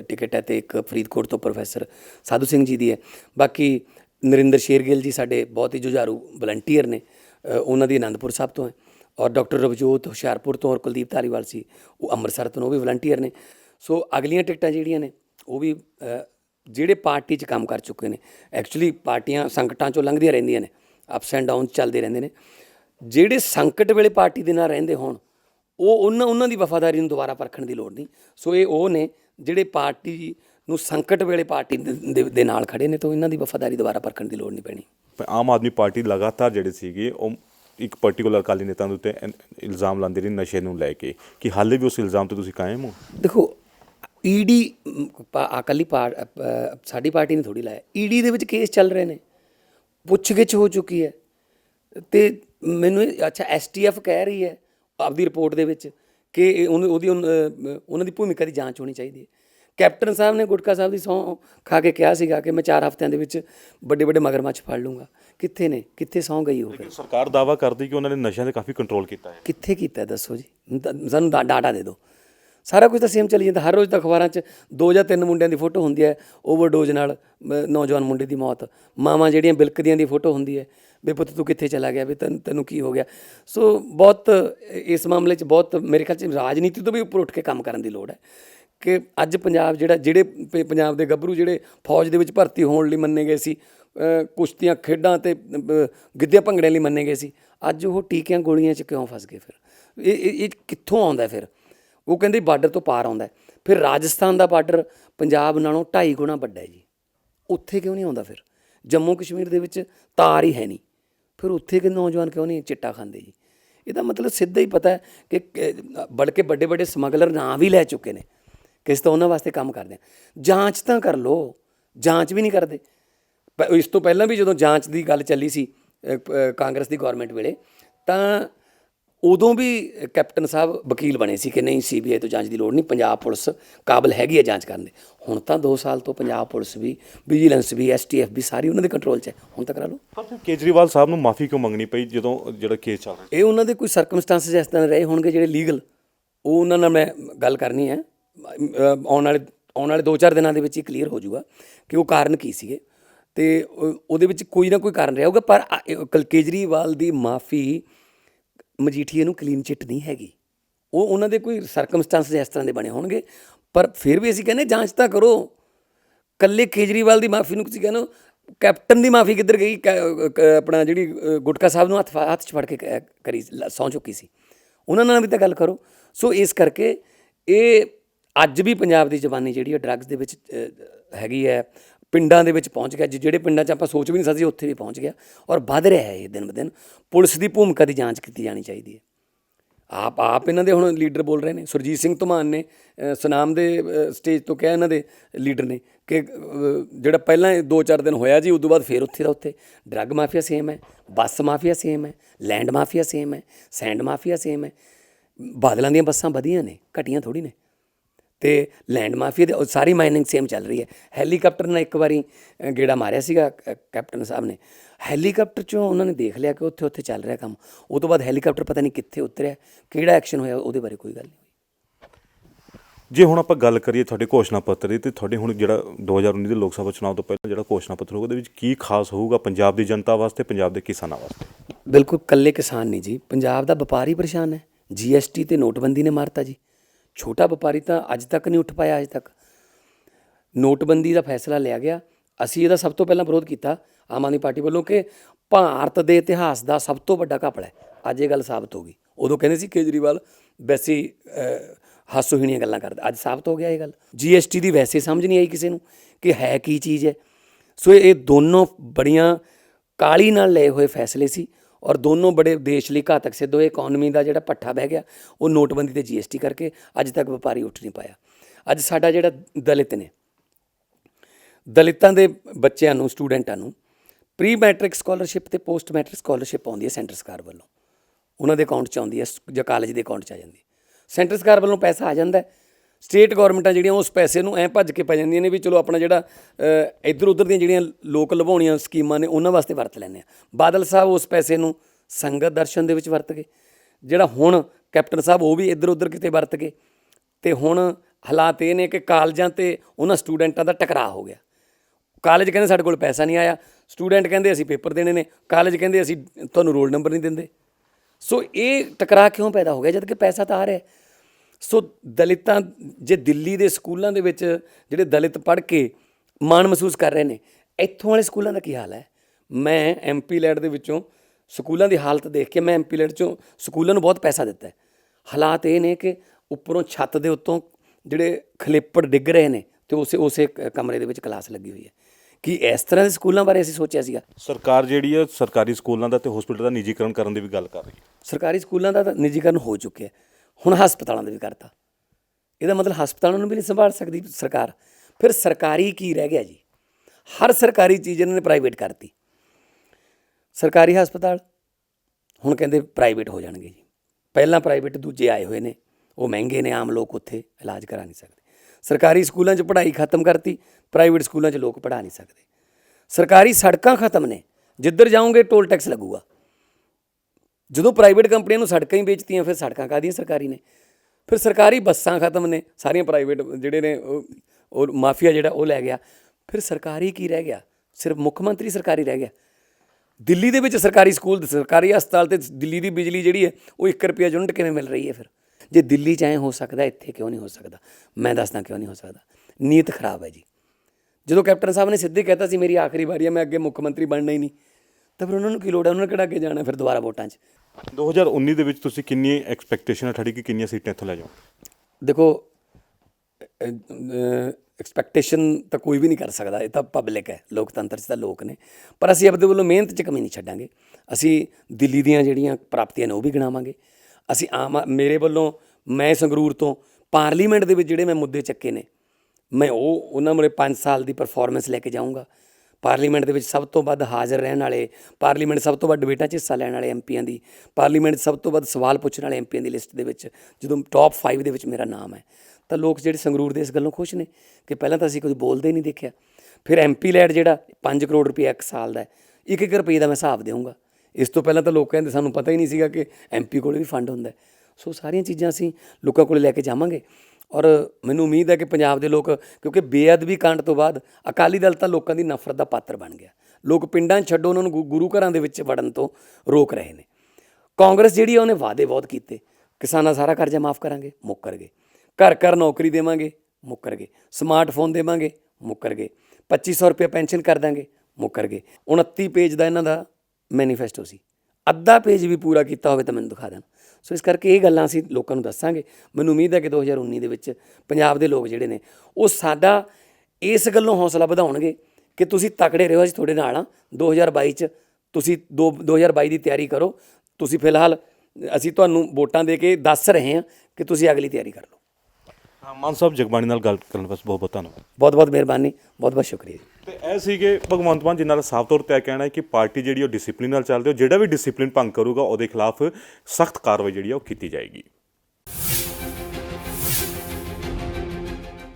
ਟਿਕਟ ਹੈ ਤੇ ਇੱਕ ਫਰੀਦਕੋਟ ਤੋਂ ਪ੍ਰੋਫੈਸਰ ਸਾਧੂ ਸਿੰਘ ਜੀ ਦੀ ਹੈ। ਬਾਕੀ ਨਰਿੰਦਰ ਸ਼ੇਰਗਿੱਲ ਜੀ ਸਾਡੇ ਬਹੁਤ ਹੀ ਜੁਝਾਰੂ ਵਲੰਟੀਅਰ ਨੇ ਉਹਨਾਂ ਦੀ ਆਨੰਦਪੁਰ ਸਾਹਿਬ ਤੋਂ ਹੈ ਔਰ ਡਾਕਟਰ ਰਵਜੋਤ ਹੁਸ਼ਿਆਰਪੁਰ ਤੋਂ ਔਰ ਕੁਲਦੀਪ ਧਾਰੀਵਾਲ ਸੀ, ਉਹ ਅੰਮ੍ਰਿਤਸਰ ਤੋਂ ਉਹ ਵੀ ਵਲੰਟੀਅਰ ਨੇ। ਸੋ ਅਗਲੀਆਂ ਟਿਕਟਾਂ ਜਿਹੜੀਆਂ ਨੇ, ਉਹ ਵੀ ਜਿਹੜੇ ਪਾਰਟੀ 'ਚ ਕੰਮ ਕਰ ਚੁੱਕੇ ਨੇ ਐਕਚੁਅਲੀ ਪਾਰਟੀਆਂ ਸੰਕਟਾਂ 'ਚੋਂ ਲੰਘਦੀਆਂ ਰਹਿੰਦੀਆਂ ਨੇ ਅਪਸ ਐਂਡ ਡਾਊਨ ਚੱਲਦੇ ਰਹਿੰਦੇ ਨੇ। ਜਿਹੜੇ ਸੰਕਟ ਵੇਲੇ ਪਾਰਟੀ ਦੇ ਨਾਲ ਰਹਿੰਦੇ ਹੋਣ, ਉਹ ਉਹਨਾਂ ਉਹਨਾਂ ਦੀ ਵਫਾਦਾਰੀ ਨੂੰ ਦੁਬਾਰਾ ਪਰਖਣ ਦੀ ਲੋੜ ਨਹੀਂ। ਸੋ ਇਹ ਉਹ ਨੇ ਜਿਹੜੇ ਪਾਰਟੀ ਨੂੰ ਸੰਕਟ ਵੇਲੇ ਪਾਰਟੀ ਦੇ- ਦੇ ਨਾਲ ਖੜੇ ਨੇ ਤਾਂ ਇਹਨਾਂ ਦੀ ਵਫਾਦਾਰੀ ਦੁਬਾਰਾ ਪਰਖਣ ਦੀ ਲੋੜ ਨਹੀਂ ਪੈਣੀ। ਪਰ ਆਮ ਆਦਮੀ ਪਾਰਟੀ ਲਗਾਤਾਰ ਜਿਹੜੇ ਸੀਗੇ ਉਹ ਇੱਕ ਪਾਰਟਿਕੂਲਰ ਅਕਾਲੀ ਨੇਤਾ ਦੇ ਉੱਤੇ ਇਨ- ਇਲਜ਼ਾਮ ਲਾਉਂਦੇ ਨੇ ਨਸ਼ੇ ਨੂੰ ਲੈ ਕੇ। ਕਿ ਹਾਲੇ ਵੀ ਉਸ ਇਲਜ਼ਾਮ ਤੇ ਤੁਸੀਂ ਕਾਇਮ ਹੋ? ਦੇਖੋ ਈਡੀ ਅਕਾਲੀ ਪਾਰ ਅ, ਸਾਡੀ ਪਾਰਟੀ ਨੇ ਥੋੜੀ ਲਾਇਆ। ਈਡੀ ਦੇ ਵਿੱਚ ਕੇਸ ਚੱਲ ਰਹੇ ਨੇ। ਪੁੱਛਗਿੱਛ ਹੋ ਚੁੱਕੀ ਹੈ। ਤੇ ਮੈਨੂੰ ਇਹ- ਅੱਛਾ ਐਸਟੀਐਫ ਕਹਿ ਰਹੀ ਹੈ ਆਪਦੀ ਰਿਪੋਰਟ ਦੇ ਵਿੱਚ ਕਿ ਇਹ ਉਹਨੂੰ- ਉਹਦੀ ਉਨ- ਅ, ਉਹਨਾਂ ਦੀ ਭੂਮਿਕਾ ਦੀ ਜਾਂਚ ਹੋਣੀ ਚਾਹੀਦੀ ਹੈ। ਕੈਪਟਨ ਸਾਹਿਬ ਨੇ ਗੁਟਕਾ ਸਾਹਿਬ ਦੀ ਸਹੁੰ ਖਾ ਕੇ ਕਿਹਾ ਸੀਗਾ ਕਿ ਮੈਂ 4 ਹਫ਼ਤਿਆਂ ਦੇ ਵਿੱਚ ਵੱਡੇ ਵੱਡੇ ਮਗਰਮੱਛ ਫੜ ਲੂੰਗਾ। ਕਿੱਥੇ ਨੇ? ਕਿੱਥੇ ਸਹੁੰ ਗਈ ਉਹ ਫਿਰ? ਸਰਕਾਰ ਦਾਵਾ ਕਰਦੀ ਕਿ ਉਹਨਾਂ ਨੇ ਨਸ਼ਿਆਂ ਤੇ ਕਾਫੀ ਕੰਟਰੋਲ ਕੀਤਾ ਹੈ। ਕਿੱਥੇ ਕੀਤਾ? ਦੱਸੋ ਜੀ। ਸਾਨੂੰ ਡਾ- ਡਾਟਾ ਦੇ ਦਿਓ। ਸਾਰਾ ਕੁਝ ਤਾਂ ਸੇਮ ਚੱਲੀ ਜਾਂਦਾ। ਹਰ ਰੋਜ਼ ਤਾਂ ਅਖਬਾਰਾਂ 'ਚ ਦੋ ਜਾਂ ਤਿੰਨ ਮੁੰਡਿਆਂ ਦੀ ਫੋਟੋ ਹੁੰਦੀ ਹੈ। ਓਵਰਡੋਜ਼ ਨਾਲ ਨੌਜਵਾਨ ਮੁੰਡੇ ਦੀ ਮੌਤ। ਮਾਵਾਂ ਜਿਹੜੀਆਂ ਬਿਲਕਦੀਆਂ ਦੀ ਫੋਟੋ ਹੁੰਦੀ ਹੈ। ਵੀ ਪੁੱਤ ਤੂੰ ਕਿੱਥੇ ਚਲਾ ਗਿਆ? ਵੀ ਤੈਨੂੰ ਤੈਨੂੰ ਕੀ ਹੋ ਗਿਆ? ਸੋ ਬਹੁਤ ਇਸ ਮਾਮਲੇ 'ਚ ਬਹੁਤ ਮੇਰੇ ਖਿਆਲ 'ਚ ਰਾਜਨੀਤੀ ਤੋਂ ਵੀ ਉੱਪਰ ਉੱਠ ਕੇ ਕੰਮ ਕਰਨ ਦੀ ਲੋੜ ਹੈ। ਕਿ ਅੱਜ ਪੰਜਾਬ ਜਿਹੜਾ ਜਿਹੜੇ ਪ- ਪੰਜਾਬ ਦੇ ਗੱਭਰੂ ਜਿਹੜੇ ਫੌਜ ਦੇ ਵਿੱਚ ਭਰਤੀ ਹੋਣ ਲਈ ਮੰਨੇ ਗਏ ਸੀ ਅਹ, ਕੁਸ਼ਤੀਆਂ ਖੇਡਾਂ ਤੇ ਅਹ, ਗਿੱਧੇ ਭੰਗੜੇ ਲਈ ਮੰਨੇ ਗਏ ਸੀ ਅੱਜ ਉਹ ਟੀਕਿਆਂ ਗੋਲੀਆਂ 'ਚ ਕਿਉਂ ਫਸ ਗਏ ਫਿਰ? ਇਹ ਇਹ ਇਹ ਕਿੱਥੋਂ ਆਉਂਦਾ ਫਿਰ? ਉਹ ਕਹਿੰਦੇ ਬਾਰਡਰ ਤੋਂ ਪਾਰ ਆਉਂਦਾ ਹੈ। ਫਿਰ ਰਾਜਸਥਾਨ ਦਾ ਬਾਰਡਰ ਪੰਜਾਬ ਨਾਲੋਂ 2.5 ਗੁਣਾ ਵੱਡਾ ਹੈ ਜੀ। ਉੱਥੇ ਕਿਉਂ ਨਹੀਂ ਆਉਂਦਾ ਫਿਰ? ਜੰਮੂ ਕਸ਼ਮੀਰ ਦੇ ਵਿੱਚ ਤਾਰ ਹੀ ਹੈ ਨਹੀਂ। ਫਿਰ ਉੱਥੇ ਕਿ ਨੌਜਵਾਨ ਕਿਉਂ ਨਹੀਂ ਚਿੱਟਾ ਖਾਂਦੇ ਜੀ? ਇਹਦਾ ਮਤਲਬ ਸਿੱਧਾ ਹੀ ਪਤਾ ਹੈ ਕਿ ਕਿ ਬਲਕਿ ਵੱਡੇ ਵੱਡੇ ਸਮਗਲਰ ਨਾਂ ਵੀ ਲੈ ਚੁੱਕੇ ਨੇ। ਕਿਸ ਤਾਂ ਉਹਨਾਂ ਵਾਸਤੇ ਕੰਮ ਕਰਦੇ ਆ। ਜਾਂਚ ਤਾਂ ਕਰ ਲੋ ਜਾਂਚ ਵੀ ਨਹੀਂ ਕਰਦੇ। ਇਸ ਤੋਂ ਪਹਿਲਾਂ ਵੀ ਜਦੋਂ ਜਾਂਚ ਦੀ ਗੱਲ ਚੱਲੀ ਸੀ ਕਾਂਗਰਸ ਦੀ ਗਵਰਨਮੈਂਟ ਵੇਲੇ ਤਾਂ ਉਦੋਂ ਵੀ ਕੈਪਟਨ ਸਾਹਿਬ ਵਕੀਲ ਬਣੇ ਸੀ ਕਿ ਨਹੀਂ ਸੀਬੀਆਈ ਤੋਂ ਜਾਂਚ ਦੀ ਲੋੜ ਨਹੀਂ ਪੰਜਾਬ ਪੁਲਿਸ ਕਾਬਲ ਹੈਗੀ ਹੈ ਜਾਂਚ ਕਰਨ ਦੇ। ਹੁਣ ਤਾਂ 2 ਸਾਲ ਤੋਂ ਪੰਜਾਬ ਪੁਲਿਸ ਵੀ ਵਿਜੀਲੈਂਸ ਵੀ ਐਸਟੀਐਫ ਵੀ ਸਾਰੀ ਉਹਨਾਂ ਦੇ ਕੰਟਰੋਲ 'ਚ ਹੈ। ਹੁਣ ਤਾਂ ਕਰਾ ਲਓ। ਪਰ ਕੇਜਰੀਵਾਲ ਸਾਹਿਬ ਨੂੰ ਮਾਫੀ ਕਿਉਂ ਮੰਗਣੀ ਪਈ ਜਦੋਂ ਜਿਹੜਾ ਕੇਸ ਚੱਲ ਰਿਹਾ? ਇਹ ਉਹਨਾਂ ਦੇ ਕੋਈ ਸਰਕਮਸਟੈਂਸਸ ਇਸ ਤਰ੍ਹਾਂ ਰਹੇ ਹੋਣਗੇ ਜਿਹੜੇ ਲੀਗਲ ਉਹ ਉਹਨਾਂ ਨਾਲ ਮੈਂ ਗੱਲ ਕਰਨੀ ਹੈ। ਆਉਣ ਵਾਲੇ ਆਉਣ ਵਾਲੇ 2-4 ਦਿਨਾਂ ਦੇ ਵਿੱਚ ਹੀ ਕਲੀਅਰ ਹੋ ਜਾਊਗਾ ਕਿ ਉਹ ਕਾਰਨ ਕੀ ਸੀਗੇ। ਤੇ ਉਹਦੇ ਵਿੱਚ ਕੋਈ ਨਾ ਕੋਈ ਕਾਰਨ ਰਿਹਾ ਹੋਊਗਾ ਪਰ ਅ, ਕਲ ਕੇਜਰੀਵਾਲ ਦੀ ਮਾਫੀ ਮਜੀਠੀਏ ਨੂੰ ਕਲੀਨ ਚਿੱਟ ਨਹੀਂ ਹੈਗੀ। ਉਹ ਉਹਨਾਂ ਦੇ ਕੋਈ ਸਰਕਮਸਟੈਂਸਸ ਇਸ ਤਰ੍ਹਾਂ ਦੇ ਬਣੇ ਹੋਣਗੇ ਪਰ ਫਿਰ ਵੀ ਅਸੀਂ ਕਹਿੰਦੇ ਜਾਂਚ ਤਾਂ ਕਰੋ। ਕੱਲੇ ਕੇਜਰੀਵਾਲ ਦੀ ਮਾਫੀ ਨੂੰ ਤੁਸੀਂ ਕਹਿੰਦੇ ਹੋ ਕੈਪਟਨ ਦੀ ਮਾਫੀ ਕਿੱਧਰ ਗਈ? ਕ- ਆਪਣਾ ਜਿਹੜੀ ਗੁਟਕਾ ਸਾਹਿਬ ਨੂੰ ਹੱਥ ਫਾ- ਹੱਥ 'ਚ ਫੜ ਕੇ ਕ- ਕਰੀ ਸੌਂ ਚੁੱਕੀ ਸੀ। ਉਹਨਾਂ ਨਾਲ ਵੀ ਤਾਂ ਗੱਲ ਕਰੋ। ਸੋ ਇਸ ਕਰਕੇ ਇਹ ਅੱਜ ਵੀ ਪੰਜਾਬ ਦੀ ਜਵਾਨੀ ਜਿਹੜੀ ਹੈ ਡਰੱਗਸ ਦੇ ਵਿੱਚ ਹੈਗੀ ਹੈ, ਪਿੰਡਾਂ ਦੇ ਵਿੱਚ ਪਹੁੰਚ ਗਿਆ, ਜਿ- ਜਿਹੜੇ ਪਿੰਡਾਂ 'ਚ ਆਪਾਂ ਸੋਚ ਵੀ ਨਹੀਂ ਸਕਦੇ ਉੱਥੇ ਵੀ ਪਹੁੰਚ ਗਿਆ ਔਰ ਵੱਧ ਰਿਹਾ ਹੈ ਇਹ ਦਿਨ ਬ ਦਿਨ। ਪੁਲਿਸ ਦੀ ਭੂਮਿਕਾ ਦੀ ਜਾਂਚ ਕੀਤੀ ਜਾਣੀ ਚਾਹੀਦੀ ਹੈ। ਆਪ ਆਪ ਇਹਨਾਂ ਦੇ ਹੁਣ ਲੀਡਰ ਬੋਲ ਰਹੇ ਨੇ, ਸੁਰਜੀਤ ਸਿੰਘ ਧਮਾਨ ਨੇ ਸੁਨਾਮ ਦੇ ਸਟੇਜ ਤੋਂ ਕਿਹਾ ਇਹਨਾਂ ਦੇ ਲੀਡਰ ਨੇ ਕਿ ਜਿਹੜਾ ਪਹਿਲਾਂ 2-4 ਦਿਨ ਹੋਇਆ ਜੀ ਉਸ ਤੋਂ ਬਾਅਦ ਫੇਰ ਉੱਥੇ ਦਾ ਉੱਥੇ। ਡਰੱਗ ਮਾਫੀਆ ਸੇਮ ਹੈ ਬੱਸ ਮਾਫੀਆ ਸੇਮ ਹੈ ਲੈਂਡ ਮਾਫੀਆ ਸੇਮ ਹੈ ਸੈਂਡ ਮਾਫੀਆ ਸੇਮ ਹੈ। ਬਾਦਲਾਂ ਦੀਆਂ ਬੱਸਾਂ ਵਧੀਆਂ ਨੇ, ਘਟੀਆਂ ਥੋੜੀ ਨੇ। ਤੇ ਲੈਂਡ ਮਾਫੀਆ ਦੇ ਸਾਰੀ ਮਾਈਨਿੰਗ ਸੇਮ ਚੱਲ ਰਹੀ ਹੈ। ਹੈਲੀਕਾਪਟਰ ਨਾਲ ਇੱਕ ਵਾਰੀ ਗੇੜਾ ਮਾਰਿਆ ਸੀਗਾ ਕੈਪਟਨ ਸਾਹਿਬ ਨੇ। ਹੈਲੀਕਾਪਟਰ ਚੋਂ ਉਹਨਾਂ ਨੇ ਦੇਖ ਲਿਆ ਕਿ ਉੱਥੇ ਉੱਥੇ ਚੱਲ ਰਿਹਾ ਕੰਮ। ਉਹ ਤੋਂ ਬਾਅਦ ਹੈਲੀਕਾਪਟਰ ਪਤਾ ਨਹੀਂ ਕਿੱਥੇ ਉਤਰਿਆ ਕਿਹੜਾ ਐਕਸ਼ਨ ਹੋਇਆ ਉਹਦੇ ਬਾਰੇ ਕੋਈ ਗੱਲ ਨਹੀਂ ਜੇ ਹੁਣ ਆਪਾਂ ਗੱਲ ਕਰੀਏ ਤੁਹਾਡੇ ਘੋਸ਼ਣਾ ਪੱਤਰ ਦੀ ਤੇ ਤੁਹਾਡੇ ਹੁਣ ਜਿਹੜਾ 2019 ਦੇ ਲੋਕ ਸਭਾ ਚੁਣਾਵ ਤੋਂ ਪਹਿਲਾਂ ਜਿਹੜਾ ਘੋਸ਼ਣਾ ਪੱਤਰ ਹੋਊਗਾ ਉਹਦੇ ਵਿੱਚ ਕੀ ਖਾਸ ਹੋਊਗਾ ਪੰਜਾਬ ਦੀ ਜਨਤਾ ਵਾਸਤੇ ਪੰਜਾਬ ਦੇ ਕਿਸਾਨਾਂ ਵਾਸਤੇ? ਬਿਲਕੁਲ ਕੱਲੇ ਕਿਸਾਨ ਨਹੀਂ ਜੀ। ਪੰਜਾਬ ਦਾ ਵਪਾਰੀ ਪਰੇਸ਼ਾਨ ਹੈ। ਜੀਐਸਟੀ ਤੇ ਨੋਟਬੰਦੀ ਨੇ ਮਾਰਤਾ ਜੀ। ਛੋਟਾ ਵਪਾਰੀ ਤਾਂ ਅੱਜ ਤੱਕ ਨਹੀਂ ਉੱਠ ਪਾਇਆ, ਅੱਜ ਤੱਕ। ਨੋਟਬੰਦੀ ਦਾ ਫੈਸਲਾ ਲਿਆ ਗਿਆ। ਅਸੀਂ ਇਹਦਾ ਸਭ ਤੋਂ ਪਹਿਲਾਂ ਵਿਰੋਧ ਕੀਤਾ ਆਮ ਆਦਮੀ ਪਾਰਟੀ ਵੱਲੋਂ ਕਿ ਭਾਰਤ ਦੇ ਇਤਿਹਾਸ ਦਾ ਸਭ ਤੋਂ ਵੱਡਾ ਘਪਲਾ ਹੈ। ਅੱਜ ਇਹ ਗੱਲ ਸਾਬਤ ਹੋ ਗਈ। ਉਦੋਂ ਕਹਿੰਦੇ ਸੀ ਕੇਜਰੀਵਾਲ ਵੈਸੇ ਹਾਸੋਹੀਣੀਆਂ ਗੱਲਾਂ ਕਰਦਾ। ਅੱਜ ਸਾਬਤ ਹੋ ਗਿਆ ਇਹ ਗੱਲ। ਜੀਐਸਟੀ ਦੀ ਵੈਸੇ ਸਮਝ ਨਹੀਂ ਆਈ ਕਿਸੇ ਨੂੰ ਕਿ ਹੈ ਕੀ ਚੀਜ਼ ਹੈ। ਸੋ ਇਹ ਦੋਨੋਂ ਬੜੀਆਂ ਕਾਲੀ ਨਾਲ ਲਏ ਹੋਏ ਫੈਸਲੇ ਸੀ। ਔਰ ਦੋਨੋਂ ਬੜੇ ਦੇਸ਼ ਲਈ ਘਾਤਕ ਸਿੱਧ ਹੋਏ। ਇਕਨੋਮੀ ਦਾ ਜਿਹੜਾ ਪੱਠਾ ਬਹਿ ਗਿਆ, ਉਹ ਨੋਟਬੰਦੀ ਤੇ ਜੀਐਸਟੀ ਕਰਕੇ ਅੱਜ ਤੱਕ ਵਪਾਰੀ ਉੱਠ ਨਹੀਂ ਪਾਇਆ। ਅੱਜ ਸਾਡਾ ਜਿਹੜਾ ਦਲਿਤ ਨੇ, ਦਲਿਤਾਂ ਦੇ ਬੱਚਿਆਂ ਨੂੰ, ਸਟੂਡੈਂਟਾਂ ਨੂੰ ਪ੍ਰੀ ਮੈਟ੍ਰਿਕ ਸਕਾਲਰਸ਼ਿਪ ਤੇ ਪੋਸਟ ਮੈਟ੍ਰਿਕ ਸਕਾਲਰਸ਼ਿਪ ਆਉਂਦੀ ਹੈ ਸੈਂਟਰ ਸਰਕਾਰ ਵੱਲੋਂ। ਉਹਨਾਂ ਦੇ ਅਕਾਊਂਟ 'ਚ ਆਉਂਦੀ ਹੈ, ਸ- ਜਾਂ ਕਾਲਜ ਦੇ ਅਕਾਊਂਟ 'ਚ ਆ ਜਾਂਦੀ ਹੈ। ਸੈਂਟਰ ਸਰਕਾਰ ਵੱਲੋਂ ਪੈਸਾ ਆ ਜਾਂਦਾ ਹੈ। ਸਟੇਟ ਗਵਰਨਮੈਂਟਾਂ ਜਿਹੜੀਆਂ ਉਸ ਪੈਸੇ ਨੂੰ ਐ ਭੱਜ ਕੇ ਪੈ ਜਾਂਦੀਆਂ ਨੇ ਵੀ ਚਲੋ ਆਪਣਾ ਜਿਹੜਾ ਇੱਧਰ ਉੱਧਰ ਦੀਆਂ ਜਿਹੜੀਆਂ ਲੋਕ ਲਵਾਉਣੀਆਂ ਸਕੀਮਾਂ ਨੇ, ਉਹਨਾਂ ਵਾਸਤੇ ਵਰਤ ਲੈਂਦੇ ਆ ਬਾਦਲ ਸਾਹਿਬ ਉਸ ਪੈਸੇ ਨੂੰ ਸੰਗਤ ਦਰਸ਼ਨ ਦੇ ਵਿੱਚ ਵਰਤ ਗਏ। ਜਿਹੜਾ ਹੁਣ ਕੈਪਟਨ ਸਾਹਿਬ ਉਹ ਵੀ ਇੱਧਰ ਉੱਧਰ ਕਿਤੇ ਵਰਤ ਗਏ। ਤੇ ਹੁਣ ਹਾਲਾਤ ਇਹ ਨੇ ਕਿ ਕਾਲਜਾਂ ਤੇ ਉਹਨਾਂ ਸਟੂਡੈਂਟਾਂ ਦਾ ਟਕਰਾਅ ਹੋ ਗਿਆ। ਕਾਲਜ ਕਹਿੰਦੇ ਸਾਡੇ ਕੋਲ ਪੈਸਾ ਨਹੀਂ ਆਇਆ। ਸਟੂਡੈਂਟ ਕਹਿੰਦੇ ਅਸੀਂ ਪੇਪਰ ਦੇਣੇ ਨੇ। ਕਾਲਜ ਕਹਿੰਦੇ ਅਸੀਂ ਤੁਹਾਨੂੰ ਰੋਲ ਨੰਬਰ ਨਹੀਂ ਦਿੰਦੇ। ਸੋ ਇਹ ਟਕਰਾਅ ਕਿਉਂ ਪੈਦਾ ਹੋ ਗਿਆ? ਜਦ ਕਿ ਪੈਸਾ ਤਾਂ ਆ ਰਿਹਾ ਸੋ ਦਲਿਤਾਂ ਜੇ ਦਿੱਲੀ ਦੇ ਸਕੂਲਾਂ ਦੇ ਵਿੱਚ ਜਿਹੜੇ ਦਲਿਤ ਪੜ੍ਹ ਕੇ ਮਾਣ ਮਹਿਸੂਸ ਕਰ ਰਹੇ ਨੇ ਇੱਥੋਂ ਵਾਲੇ ਸਕੂਲਾਂ ਦਾ ਕੀ ਹਾਲ ਹੈ? ਮੈਂ ਐਮਪੀ ਲੈਡ ਦੇ ਵਿੱਚੋਂ ਸਕੂਲਾਂ ਦੀ ਹਾਲਤ ਦੇਖ ਕੇ ਮੈਂ ਐਮਪੀ ਲੈਡ ਚੋਂ ਸਕੂਲਾਂ ਨੂੰ ਬਹੁਤ ਪੈਸਾ ਦਿੱਤਾ ਹੈ। ਹਾਲਾਤ ਇਹ ਨੇ ਕਿ ਉੱਪਰੋਂ ਛੱਤ ਦੇ ਉੱਤੋਂ ਜਿਹੜੇ ਖਲੇਪੜ ਡਿੱਗ ਰਹੇ ਨੇ ਤੇ ਉਸੇ ਉਸੇ ਕਮਰੇ ਦੇ ਵਿੱਚ ਕਲਾਸ ਲੱਗੀ ਹੋਈ ਹੈ। ਕੀ ਇਸ ਤਰ੍ਹਾਂ ਦੇ ਸਕੂਲਾਂ ਬਾਰੇ ਅਸੀਂ ਸੋਚਿਆ ਸੀਗਾ? ਸਰਕਾਰ ਜਿਹੜੀ ਹੈ ਸਰਕਾਰੀ ਸਕੂਲਾਂ ਦਾ ਤੇ ਹਸਪੀਟਲ ਦਾ ਨਿੱਜੀਕਰਨ ਕਰਨ ਦੀ ਵੀ ਗੱਲ ਕਰ ਰਹੀ ਹੈ। ਸਰਕਾਰੀ ਸਕੂਲਾਂ ਦਾ ਤਾਂ ਨਿੱਜੀਕਰਨ ਹੋ ਚੁੱਕਿਆ ਹੁਣ ਹਸਪਤਾਲਾਂ ਦਾ ਵੀ ਕਰਤਾ। ਇਹਦਾ ਮਤਲਬ ਹਸਪਤਾਲਾਂ ਨੂੰ ਵੀ ਨਹੀਂ ਸੰਭਾਲ ਸਕਦੀ ਸਰਕਾਰ। ਫਿਰ ਸਰਕਾਰੀ ਕੀ ਰਹਿ ਗਿਆ ਜੀ? ਹਰ ਸਰਕਾਰੀ ਚੀਜ਼ ਇਹਨਾਂ ਨੇ ਪ੍ਰਾਈਵੇਟ ਕਰਤੀ। ਸਰਕਾਰੀ ਹਸਪਤਾਲ ਹੁਣ ਕਹਿੰਦੇ ਪ੍ਰਾਈਵੇਟ ਹੋ ਜਾਣਗੇ ਜੀ। ਪਹਿਲਾਂ ਪ੍ਰਾਈਵੇਟ ਦੂਜੇ ਆਏ ਹੋਏ ਨੇ। ਉਹ ਮਹਿੰਗੇ ਨੇ, ਆਮ ਲੋਕ ਉੱਥੇ ਇਲਾਜ ਕਰਾ ਨਹੀਂ ਸਕਦੇ। ਸਰਕਾਰੀ ਸਕੂਲਾਂ 'ਚ ਪੜ੍ਹਾਈ ਖਤਮ ਕਰਤੀ ਪ੍ਰਾਈਵੇਟ ਸਕੂਲਾਂ 'ਚ ਲੋਕ ਪੜ੍ਹਾ ਨਹੀਂ ਸਕਦੇ। ਸਰਕਾਰੀ ਸੜਕਾਂ ਖਤਮ ਨੇ। ਜਿੱਧਰ ਜਾਓਗੇ ਟੋਲ ਟੈਕਸ ਲੱਗੂਗਾ। ਜਦੋਂ ਪ੍ਰਾਈਵੇਟ ਕੰਪਨੀਆਂ ਨੂੰ ਸੜਕਾਂ ਹੀ ਵੇਚਤੀਆਂ, ਫਿਰ ਸੜਕਾਂ ਕਾਹਦੀਆਂ ਸਰਕਾਰੀ ਨੇ? ਫਿਰ ਸਰਕਾਰੀ ਬੱਸਾਂ ਖਤਮ ਨੇ, ਸਾਰੀਆਂ ਪ੍ਰਾਈਵੇਟ ਜਿਹੜੇ ਨੇ, ਉਹ ਮਾਫੀਆ ਜਿਹੜਾ, ਉਹ ਲੈ ਗਿਆ। ਫਿਰ ਸਰਕਾਰੀ ਕੀ ਰਹਿ ਗਿਆ? ਸਿਰਫ ਮੁੱਖ ਮੰਤਰੀ ਸਰਕਾਰੀ ਰਹਿ ਗਿਆ। ਦਿੱਲੀ ਦੇ ਵਿੱਚ ਸਰਕਾਰੀ ਸਕੂਲ, ਸਰਕਾਰੀ ਹਸਪਤਾਲ ਤੇ ਦਿੱਲੀ ਦੀ ਬਿਜਲੀ ਜਿਹੜੀ ਹੈ, ਉਹ 1 ਰੁਪਿਆ ਯੂਨਿਟ ਕਿਵੇਂ ਮਿਲ ਰਹੀ ਹੈ ਫਿਰ? ਜੇ ਦਿੱਲੀ ਚ ਐਂ ਹੋ ਸਕਦਾ, ਇੱਥੇ ਕਿਉਂ ਨਹੀਂ ਹੋ ਸਕਦਾ? ਮੈਂ ਦੱਸਦਾ ਕਿਉਂ ਨਹੀਂ ਹੋ ਸਕਦਾ? ਨੀਤ ਖਰਾਬ ਹੈ ਜੀ। ਜਦੋਂ ਕੈਪਟਨ ਸਾਹਿਬ ਨੇ ਸਿੱਧੇ ਕਹਿਤਾ ਸੀ, ਮੇਰੀ ਆਖਰੀ ਵਾਰੀ ਹੈ, ਮੈਂ ਅੱਗੇ ਮੁੱਖ ਮੰਤਰੀ ਬਣਨਾ ਹੀ ਨਹੀਂ। ਤਾਂ ਫਿਰ ਉਹਨਾਂ ਨੂੰ ਕੀ ਲੋੜ ਹੈ? ਉਹਨਾਂ ਨੇ ਕਿਹੜਾ ਅੱਗੇ ਜਾਣਾ ਫਿਰ ਦੁਬਾਰਾ ਵੋਟਾਂ 'ਚ? 2019 ਦੇ ਵਿੱਚ ਤੁਸੀਂ ਕਿੰਨੀ ਐਕਸਪੈਕਟੇਸ਼ਨ ਹੈ ਤੁਹਾਡੀ ਕਿ ਕਿੰਨੀਆਂ ਸੀਟਾਂ ਇੱਥੋਂ ਲੈ ਜਾਓ? ਦੇਖੋ ਐਕਸਪੈਕਟੇਸ਼ਨ ਤਾਂ ਕੋਈ ਵੀ ਨਹੀਂ ਕਰ ਸਕਦਾ, ਇਹ ਤਾਂ ਪਬਲਿਕ ਹੈ, ਲੋਕਤੰਤਰ 'ਚ ਤਾਂ ਲੋਕ ਨੇ। ਪਰ ਅਸੀਂ ਆਪਦੇ ਵੱਲੋਂ ਮਿਹਨਤ 'ਚ ਕਮੀ ਨਹੀਂ ਛੱਡਾਂਗੇ। ਅਸੀਂ ਦਿੱਲੀ ਦੀਆਂ ਜਿਹੜੀਆਂ ਪ੍ਰਾਪਤੀਆਂ ਨੇ ਉਹ ਵੀ ਗਿਣਾਵਾਂਗੇ। ਅਸੀਂ ਆਮ ਮੇਰੇ ਵੱਲੋਂ ਮੈਂ ਸੰਗਰੂਰ ਤੋਂ ਪਾਰਲੀਮੈਂਟ ਦੇ ਵਿੱਚ ਜਿਹੜੇ ਮੈਂ ਮੁੱਦੇ ਚੱਕੇ ਨੇ, ਮੈਂ ਉਹ, ਉਹਨਾਂ ਮੁਰੇ 5 ਸਾਲ ਦੀ ਪਰਫਾਰਮੈਂਸ ਲੈ ਕੇ ਜਾਊਂਗਾ। ਪਾਰਲੀਮੈਂਟ ਦੇ ਵਿੱਚ ਸਭ ਤੋਂ ਵੱਧ ਹਾਜ਼ਰ ਰਹਿਣ ਵਾਲੇ, ਪਾਰਲੀਮੈਂਟ ਸਭ ਤੋਂ ਵੱਧ ਡਿਬੇਟਾਂ 'ਚ ਹਿੱਸਾ ਲੈਣ ਵਾਲੇ ਐਮਪੀਆਂ ਦੀ, ਪਾਰਲੀਮੈਂਟ ਸਭ ਤੋਂ ਵੱਧ ਸਵਾਲ ਪੁੱਛਣ ਵਾਲੇ ਐਮਪੀਆਂ ਦੀ ਲਿਸਟ ਦੇ ਵਿੱਚ ਜਦੋਂ ਟੌਪ 5 ਦੇ ਵਿੱਚ ਮੇਰਾ ਨਾਮ ਹੈ। ਤਾਂ ਲੋਕ ਜਿਹੜੇ ਸੰਗਰੂਰ ਦੇ ਇਸ ਗੱਲੋਂ ਖੁਸ਼ ਨੇ ਕਿ ਪਹਿਲਾਂ ਤਾਂ ਅਸੀਂ ਕੁਝ ਬੋਲਦੇ ਹੀ ਨਹੀਂ ਦੇਖਿਆ। ਫਿਰ ਐਮਪੀ ਲੈਟ ਜਿਹੜਾ 5 ਕਰੋੜ ਰੁਪਏ ਇੱਕ ਸਾਲ ਦਾ ਇੱਕ ਇੱਕ ਰੁਪਏ ਦਾ ਮੈਂ ਹਿਸਾਬ ਦੇਵਾਂਗਾ ਇਸ ਤੋਂ ਪਹਿਲਾਂ ਤਾਂ ਲੋਕ ਕਹਿੰਦੇ ਸਾਨੂੰ ਪਤਾ ਹੀ ਨਹੀਂ ਸੀਗਾ ਕਿ ਐਮਪੀ ਕੋਲ ਵੀ ਫੰਡ ਹੁੰਦਾ ਸੋ ਸਾਰੀਆਂ ਚੀਜ਼ਾਂ ਅਸੀਂ ਲੋਕਾਂ ਕੋਲ ਲੈ ਕੇ ਜਾਵਾਂਗੇ। ਔਰ ਮੈਨੂੰ ਉਮੀਦ ਹੈ ਕਿ ਪੰਜਾਬ ਦੇ ਲੋਕ, ਕਿਉਂਕਿ ਬੇਅਦਬੀ ਕਾਂਡ ਤੋਂ ਬਾਅਦ ਅਕਾਲੀ ਦਲ ਤਾਂ ਲੋਕਾਂ ਦੀ ਨਫ਼ਰਤ ਦਾ ਪਾਤਰ ਬਣ ਗਿਆ। ਲੋਕ ਪਿੰਡਾਂ 'ਚ ਛੱਡੋ ਉਹਨਾਂ ਨੂੰ ਗੁ- ਗੁਰੂ ਘਰਾਂ ਦੇ ਵਿੱਚ ਵੜਨ ਤੋਂ ਰੋਕ ਰਹੇ ਨੇ। ਕਾਂਗਰਸ ਜਿਹੜੀ ਆ ਉਹਨੇ ਵਾਅਦੇ ਬਹੁਤ ਕੀਤੇ। ਕਿਸਾਨਾਂ ਸਾਰਾ ਕਰਜ਼ਾ ਮਾਫ ਕਰਾਂਗੇ, ਮੁੱਕਰ ਗਏ। ਘਰ ਘਰ ਨੌਕਰੀ ਦੇਵਾਂਗੇ, ਮੁੱਕਰ ਗਏ। ਸਮਾਰਟਫੋਨ ਦੇਵਾਂਗੇ, ਮੁੱਕਰ ਗਏ। 2500 ਰੁਪਏ ਪੈਨਸ਼ਨ ਕਰ ਦਾਂਗੇ, ਮੁੱਕਰ ਗਏ। 29 ਪੇਜ ਦਾ ਇਹਨਾਂ ਦਾ ਮੈਨੀਫੈਸਟੋ ਸੀ। ਅੱਧਾ ਪੇਜ ਵੀ ਪੂਰਾ ਕੀਤਾ ਹੋਵੇ ਤਾਂ ਮੈਨੂੰ ਦਿਖਾ ਦੇਣ। ਸੋ ਇਸ ਕਰਕੇ ਇਹ ਗੱਲਾਂ ਅਸੀਂ ਲੋਕਾਂ ਨੂੰ ਦੱਸਾਂਗੇ। ਮੈਨੂੰ ਉਮੀਦ ਹੈ ਕਿ 2019 ਦੇ ਵਿੱਚ ਪੰਜਾਬ ਦੇ ਲੋਕ ਜਿਹੜੇ ਨੇ ਉਹ ਸਾਡਾ ਇਸ ਗੱਲੋਂ ਹੌਸਲਾ ਵਧਾਉਣਗੇ ਕਿ ਤੁਸੀਂ ਤਕੜੇ ਰਹੋ ਅਸੀਂ ਤੁਹਾਡੇ ਨਾਲ ਆ 2022 ਚ ਤੁਸੀਂ ਦੋ 2022 ਦੀ ਤਿਆਰੀ ਕਰੋ। ਤੁਸੀਂ ਫਿਲਹਾਲ ਅਸੀਂ ਤੁਹਾਨੂੰ ਵੋਟਾਂ ਦੇ ਕੇ ਦੱਸ ਰਹੇ ਹਾਂ ਕਿ ਤੁਸੀਂ ਅਗਲੀ ਤਿਆਰੀ ਕਰ ਲਓ। ਹਾਂ ਮਾਨ ਸਾਹਿਬ ਜਗਬਾਣੀ ਨਾਲ ਗੱਲ ਕਰਨ ਵਾਸਤੇ ਬਹੁਤ ਬਹੁਤ ਧੰਨਵਾਦ। ਬਹੁਤ ਬਹੁਤ ਮਿਹਰਬਾਨੀ ਬਹੁਤ ਬਹੁਤ ਸ਼ੁਕਰੀਆ ਤੇ ਇਹ ਸੀਗੇ ਭਗਵੰਤ ਮਾਨ ਜਿਨ੍ਹਾਂ ਦਾ ਸਾਫ਼ ਤੌਰ ਤੇ ਇਹ ਕਹਿਣਾ ਹੈ ਕਿ ਪਾਰਟੀ ਜਿਹੜੀ ਉਹ ਡਿਸਪਲਿਨ ਨਾਲ ਚੱਲਦੀ ਹੈ, ਜਿਹੜਾ ਵੀ ਡਿਸਪਲਿਨ ਭੰਗ ਕਰੂਗਾ, ਉਹਦੇ ਖਿਲਾਫ ਸਖਤ ਕਾਰਵਾਈ ਜਿਹੜੀ ਆ ਉਹ ਕੀਤੀ ਜਾਏਗੀ।